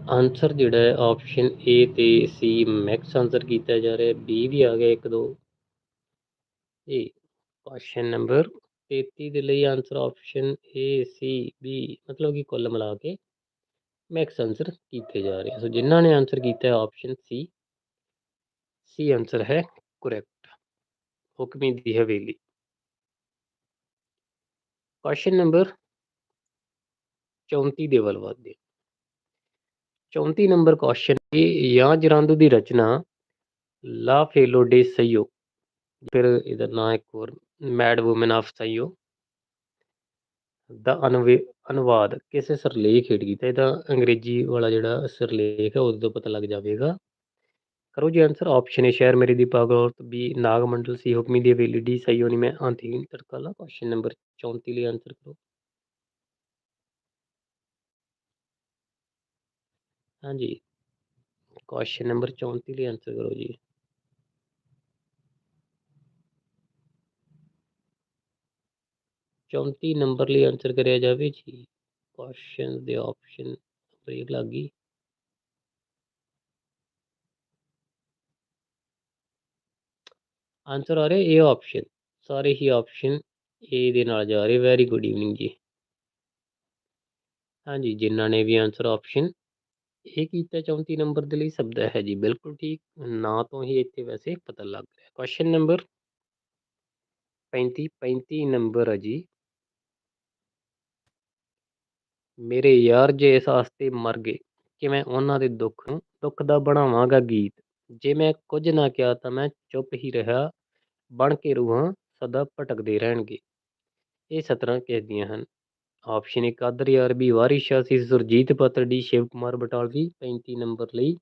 ਆਨਸਰ ਜਿਹੜਾ ਹੈ ਆਪਸ਼ਨ ਏ ਤੇ ਸੀ ਮੈਕਸ ਆਨਸਰ ਕੀਤਾ ਜਾ ਰਿਹਾ ਬੀ ਵੀ ਆ ਗਿਆ ਇੱਕ ਦੋ। ਇਹ ਕੁਐਸਚਨ ਨੰਬਰ 33 ਦੇ ਲਈ answer option A C B ਮਤਲਬ ਕਿ ਕੁੱਲ ਮਿਲਾ ਕੇ ਮੈਕਸ ਆਨਸਰ ਕੀਤੇ ਜਾ ਰਹੇ ਸੋ ਜਿਨ੍ਹਾਂ ਨੇ ਆਨਸਰ ਕੀਤਾ ਹੈ ਆਪਸ਼ਨ ਸੀ ਸੀ ਆਨਸਰ ਹੈ ਕਰੈਕਟ ਹੁਕਮੀ ਦੀ ਹਵੇਲੀ। ਕੁਐਸਚਨ ਨੰਬਰ 34 ਦੇ ਵੱਲ ਵਧਦੇ 34 ਨੰਬਰ ਕੁਐਸਚਨ ਇਹ ਜਾਂ ਜਰਾਂਦੂ ਦੀ ਰਚਨਾ ਲਾ ਫੇਲੋ ਡੇ ਸਯੋ ਫਿਰ ਇਹਦਾ ਨਾਂ ਇੱਕ ਹੋਰ, ਮੈਡ ਔਮਨ ਆਫ ਸਈਓ। ਦਾ ਅਨੁਵੇ, ਅਨੁਵਾਦ ਕਿਸੇ ਸਰਲੇਖ ਹੇਠ ਕੀਤਾ। ਇਹਦਾ ਅੰਗਰੇਜ਼ੀ ਵਾਲਾ ਜਿਹੜਾ ਸਰਲੇਖ ਹੈ ਉਹਦੇ ਤੋਂ ਪਤਾ ਲੱਗ ਜਾਵੇਗਾ। ਕਰੋ ਜੀ ਆਨਸਰ ਆਪਸ਼ਨ ਏ ਸ਼ਹਿਰ ਮੇਰੀ ਦੀ ਪਾਗਲ ਬੀ ਨਾਗ ਮੰਡਲ ਸੀ ਹੁਕਮੀ ਦੀ ਹਵੇਲੀ ਡੀ ਸਹੀ ਹੋਣੀ ਮੈਂ ਅੰਤਹੀਨ ਤਰਕਾਲਾ ਕੁਐਸਚਨ ਨੰਬਰ 34 ਲਈ ਆਨਸਰ ਕਰੋ। ਹਾਂਜੀ ਕੁਐਸਚਨ ਨੰਬਰ 34 ਲਈ ਆਨਸਰ ਕਰੋ ਜੀ ਚੌਂਤੀ ਨੰਬਰ ਲਈ ਆਨਸਰ ਕਰਿਆ ਜਾਵੇ ਜੀ ਕੁਐਸਚਨ ਦੇ ਆਪਸ਼ਨ ਬ੍ਰੇਕ ਲੱਗ ਗਈ ਆਨਸਰ ਆ ਰਿਹਾ ਇਹ ਆਪਸ਼ਨ ਸਾਰੇ ਹੀ ਆਪਸ਼ਨ ਏ ਦੇ ਨਾਲ ਜਾ ਰਹੇ ਵੈਰੀ ਗੁੱਡ ਈਵਨਿੰਗ ਜੀ ਹਾਂਜੀ ਜਿਨ੍ਹਾਂ ਨੇ ਵੀ ਆਂਸਰ ਆਪਸ਼ਨ ਇਹ ਕੀਤਾ 34 ਨੰਬਰ ਦੇ ਲਈ ਸ਼ਬਦ ਹੈ ਜੀ, ਬਿਲਕੁਲ ਠੀਕ, ਨਾ ਤੋਂ ਹੀ ਇੱਥੇ ਵੈਸੇ ਪਤਾ ਲੱਗ ਰਿਹਾ। ਕੁਐਸਚਨ ਨੰਬਰ 35 35 ਨੰਬਰ ਹੈ ਜੀ। ਮੇਰੇ ਯਾਰ ਜੇ ਇਸ ਆਸਤੇ ਮਰ ਗਏ ਕਿ ਮੈਂ ਉਹਨਾਂ ਦੇ ਦੁੱਖ ਨੂੰ ਦੁੱਖ ਦਾ ਬਣਾਵਾਂਗਾ ਗੀਤ। ਜੇ ਮੈਂ ਕੁਝ ਨਾ ਕਿਹਾ ਤਾਂ ਮੈਂ ਚੁੱਪ ਹੀ ਰਿਹਾ, ਬਣ ਕੇ ਰੂਹਾਂ ਸਦਾ ਭਟਕਦੇ ਰਹਿਣਗੇ। ਇਹ ਸਤਰਾਂ ਕਿਸ ਦੀਆਂ ਹਨ? ਆਪਸ਼ਨ ਏ ਕਾਦਰ ਯਾਰ ਵੀ Waris Shah C Surjit Patar D Shiv Kumar Batalvi 35 number ਲਈ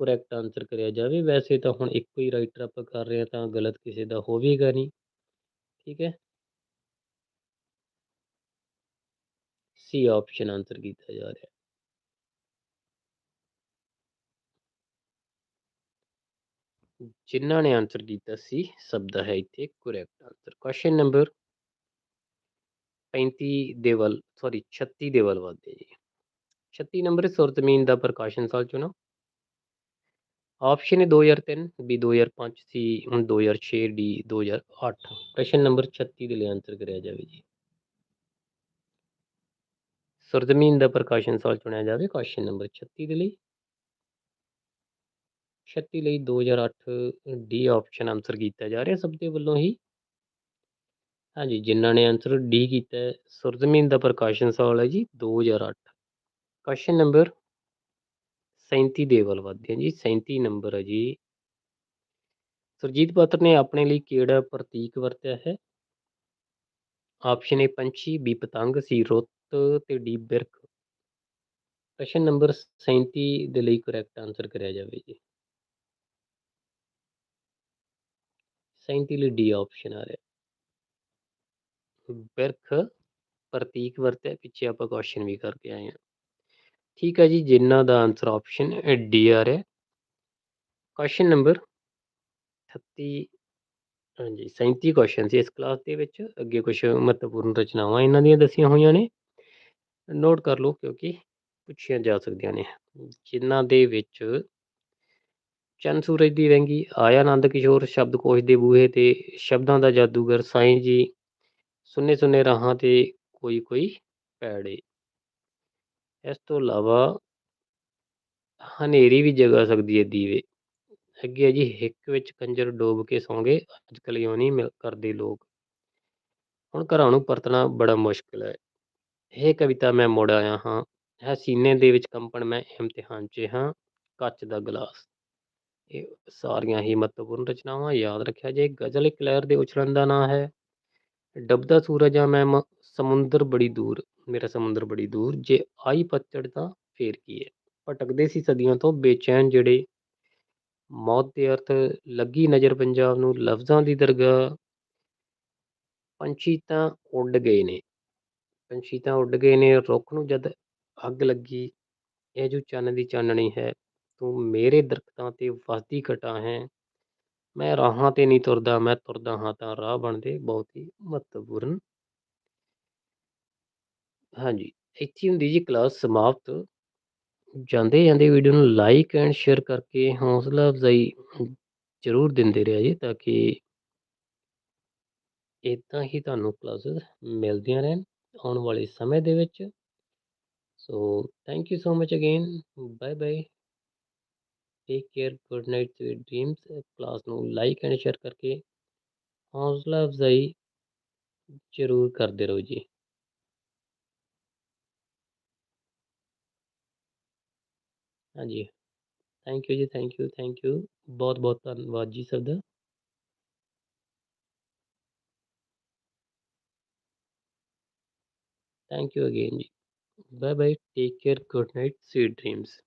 ਕਰੈਕਟ ਆਨਸਰ ਕਰਿਆ ਜਾਵੇ ਵੈਸੇ ਤਾਂ ਹੁਣ ਇੱਕੋ ਹੀ ਰਾਈਟਰ ਆਪਾਂ ਕਰ ਰਹੇ ਹਾਂ ਤਾਂ ਗਲਤ ਕਿਸੇ ਦਾ ਹੋਵੇਗਾ ਨਹੀਂ ਠੀਕ ਹੈ ਸੀ ਆਪਸ਼ਨ ਆਨਸਰ ਕੀਤਾ ਜਾ ਰਿਹਾ ਜਿਨ੍ਹਾਂ ਨੇ ਆਨਸਰ ਕੀਤਾ ਸੀ ਸਭ ਦਾ ਹੈ ਇੱਥੇ ਕਰੈਕਟ ਆਨਸਰ ਕੁਐਸਚਨ ਨੰਬਰ 35 ਦੇ ਵੱਲ ਸੌਰੀ 36 ਦੇ ਵੱਲ ਵਧਦੇ ਜੀ। 36 ਨੰਬਰ ਸੁਰਤਮੀਨ ਦਾ ਪ੍ਰਕਾਸ਼ਨ ਸਾਲ ਚੁਣੋ। ਆਪਸ਼ਨ ਹੈ 2003 ਬੀ 2005 ਸੀ ਹੁਣ 2006 ਡੀ 2008 ਪ੍ਰਸ਼ਨ ਨੰਬਰ 36 ਦੇ ਲਈ ਆਨਸਰ ਕਰਿਆ ਜਾਵੇ ਜੀ। ਸੁਰਤਮੀਨ ਦਾ ਪ੍ਰਕਾਸ਼ਨ ਸਾਲ ਚੁਣਿਆ ਜਾਵੇ ਕੁਐਸਚਨ ਨੰਬਰ 36 ਦੇ ਲਈ। 36 ਲਈ 2008 ਡੀ ਆਪਸ਼ਨ ਆਨਸਰ ਕੀਤਾ ਜਾ ਰਿਹਾ ਸਭ ਦੇ ਵੱਲੋਂ ਹੀ। ਹਾਂਜੀ ਜਿਨ੍ਹਾਂ ਨੇ ਆਨਸਰ ਡੀ ਕੀਤਾ ਹੈ ਸੁਰਜ਼ਮੀਨ ਦਾ ਪ੍ਰਕਾਸ਼ਨ ਸਵਾਲ ਹੈ ਜੀ 2008 ਕੁਐਸਚਨ ਨੰਬਰ 37 ਦੇ ਵੱਲ ਵਧਦੇ ਹਾਂ ਜੀ 37 ਨੰਬਰ ਹੈ ਜੀ। ਸੁਰਜੀਤ ਪਾਤਰ ਨੇ ਆਪਣੇ ਲਈ ਕਿਹੜਾ ਪ੍ਰਤੀਕ ਵਰਤਿਆ ਹੈ? ਆਪਸ਼ਨ ਏ ਪੰਛੀ ਬੀ ਪਤੰਗ ਸੀ ਰੁੱਤ ਤੇ ਡੀ ਬਿਰਖ। ਪ੍ਰਸ਼ਨ ਨੰਬਰ 37 ਦੇ ਲਈ ਕਰੈਕਟ ਆਨਸਰ ਕਰਿਆ ਜਾਵੇ ਜੀ। 37 ਲਈ ਡੀ ਆਪਸ਼ਨ ਆ ਰਿਹਾ। ਬਿਰਖ ਪ੍ਰਤੀਕ ਵਰਤਿਆ, ਪਿੱਛੇ ਆਪਾਂ ਕੁਐਸਚਨ ਵੀ ਕਰਕੇ ਆਏ ਹਾਂ। ਠੀਕ ਹੈ ਜੀ ਜਿਨ੍ਹਾਂ ਦਾ ਆਨਸਰ ਆਪਸ਼ਨ ਡੀ ਆ ਰਿਹਾ ਕੁਐਸਚਨ ਨੰਬਰ 38 ਹਾਂਜੀ 37 ਕੁਐਸਚਨ ਸੀ ਇਸ ਕਲਾਸ ਦੇ ਵਿੱਚ। ਅੱਗੇ ਕੁਝ ਮਹੱਤਵਪੂਰਨ ਰਚਨਾਵਾਂ ਇਹਨਾਂ ਦੀਆਂ ਦੱਸੀਆਂ ਹੋਈਆਂ ਨੇ। ਨੋਟ ਕਰ ਲਓ ਕਿਉਂਕਿ ਪੁੱਛੀਆਂ ਜਾ ਸਕਦੀਆਂ ਨੇ। ਜਿਨ੍ਹਾਂ ਦੇ ਵਿੱਚ ਚੰਨ ਸੂਰਜ ਦੀ ਵੈਂਗੀ ਆਇਆ ਆਨੰਦ ਕਿਸ਼ੋਰ ਸ਼ਬਦਕੋਸ਼ ਦੇ ਬੂਹੇ ਤੇ, ਸ਼ਬਦਾਂ ਦਾ ਜਾਦੂਗਰ, ਸਾਈਂ ਜੀ ਸੁੰਨੇ ਸੁੰਨੇ ਰਾਹਾਂ ਤੇ ਕੋਈ ਕੋਈ ਪੈੜੇ ਇਸ ਤੋਂ ਇਲਾਵਾ ਹਨੇਰੀ ਵੀ ਜਗਾ ਸਕਦੀ ਹੈ ਦੀਵੇ। ਅੱਗੇ ਹੈ ਜੀ, ਹਿੱਕ ਵਿੱਚ ਕੰਜਰ ਡੋਬ ਕੇ ਸੌਂਗੇ, ਅੱਜ ਕੱਲ੍ਹ ਇਉਂ ਨਹੀਂ ਕਰਦੇ ਲੋਕ। ਹੁਣ ਘਰਾਂ ਨੂੰ ਪਰਤਣਾ ਬੜਾ ਮੁਸ਼ਕਿਲ ਹੈ। ਇਹ ਕਵਿਤਾ ਮੈਂ ਮੁੜ ਆਇਆ ਹਾਂ। ਹੈ ਸੀਨੇ ਦੇ ਵਿੱਚ ਕੰਪਣ ਮੈਂ ਇਮਤਿਹਾਨ 'ਚ ਹਾਂ, ਕੱਚ ਦਾ ਗਲਾਸ। ਇਹ ਸਾਰੀਆਂ ਹੀ ਮਹੱਤਵਪੂਰਨ ਰਚਨਾਵਾਂ, ਯਾਦ ਰੱਖਿਆ ਜੇ ਗਜ਼ਲ ਇੱਕ ਲਹਿਰ ਦੇ ਉਛਲਣ ਦਾ ਨਾਂ ਹੈ। ਡੱਬਦਾ ਸੂਰਜ ਆ, ਮੈਂ ਸਮੁੰਦਰ ਬੜੀ ਦੂਰ, ਮੇਰਾ ਸਮੁੰਦਰ ਬੜੀ ਦੂਰ, ਜੇ ਆਈ ਪੱਤੜ ਤਾਂ ਫੇਰ ਕੀ ਹੈ? ਭਟਕਦੇ ਸੀ ਸਦੀਆਂ ਤੋਂ ਬੇਚੈਨ ਜਿਹੜੇ ਮੌਤ ਦੇ ਅਰਥ ਲੱਗੀ ਨਜ਼ਰ ਪੰਜਾਬ ਨੂੰ, ਲਫ਼ਜ਼ਾਂ ਦੀ ਦਰਗਾਹ, ਪੰਛੀ ਤਾਂ ਉੱਡ ਗਏ ਨੇ, ਪੰਛੀ ਤਾਂ ਉੱਡ ਗਏ ਨੇ, ਰੁੱਖ ਨੂੰ ਜਦ ਅੱਗ ਲੱਗੀ, ਇਹ ਜੋ ਚੰਨ ਦੀ ਚਾਨਣੀ ਹੈ, ਤੂੰ ਮੇਰੇ ਦਰਖਤਾਂ ਤੇ ਵਸਦੀ ਘਟਾਂ ਹੈ ਮੈਂ ਰਾਹਾਂ ਤੇ ਨਹੀਂ ਤੁਰਦਾ, ਮੈਂ ਤੁਰਦਾ ਹਾਂ ਤਾਂ ਰਾਹ ਬਣਦੇ ਬਹੁਤ ਹੀ ਮਹੱਤਵਪੂਰਨ। ਹਾਂਜੀ, ਇੱਥੇ ਹੁੰਦੀ ਜੀ ਕਲਾਸ ਸਮਾਪਤ। ਜਾਂਦੇ ਜਾਂਦੇ ਵੀਡੀਓ ਨੂੰ ਲਾਈਕ ਐਂਡ ਸ਼ੇਅਰ ਕਰਕੇ ਹੌਸਲਾ ਅਫਜ਼ਾਈ ਜ਼ਰੂਰ ਦਿੰਦੇ ਰਿਹਾ ਜੀ ਤਾਂ ਕਿ ਇਦਾਂ ਹੀ ਤੁਹਾਨੂੰ ਕਲਾਸਿਸ ਮਿਲਦੀਆਂ ਰਹਿਣ ਆਉਣ ਵਾਲੇ ਸਮੇਂ ਦੇ ਵਿੱਚ। So thank you so much again bye bye take care good night sweet dreams class ਨੂੰ ਲਾਈਕ ਐਂਡ ਸ਼ੇਅਰ ਕਰਕੇ ਹੌਸਲਾ ਅਫਜ਼ਾਈ ਜ਼ਰੂਰ ਕਰਦੇ ਰਹੋ ਜੀ ਹਾਂਜੀ ਥੈਂਕ ਯੂ ਜੀ ਥੈਂਕ ਯੂ ਥੈਂਕ ਯੂ ਬਹੁਤ ਬਹੁਤ ਧੰਨਵਾਦ ਜੀ ਸਭ ਦਾ ਥੈਂਕ ਯੂ ਅਗੇਨ ਜੀ bye bye take care good night sweet dreams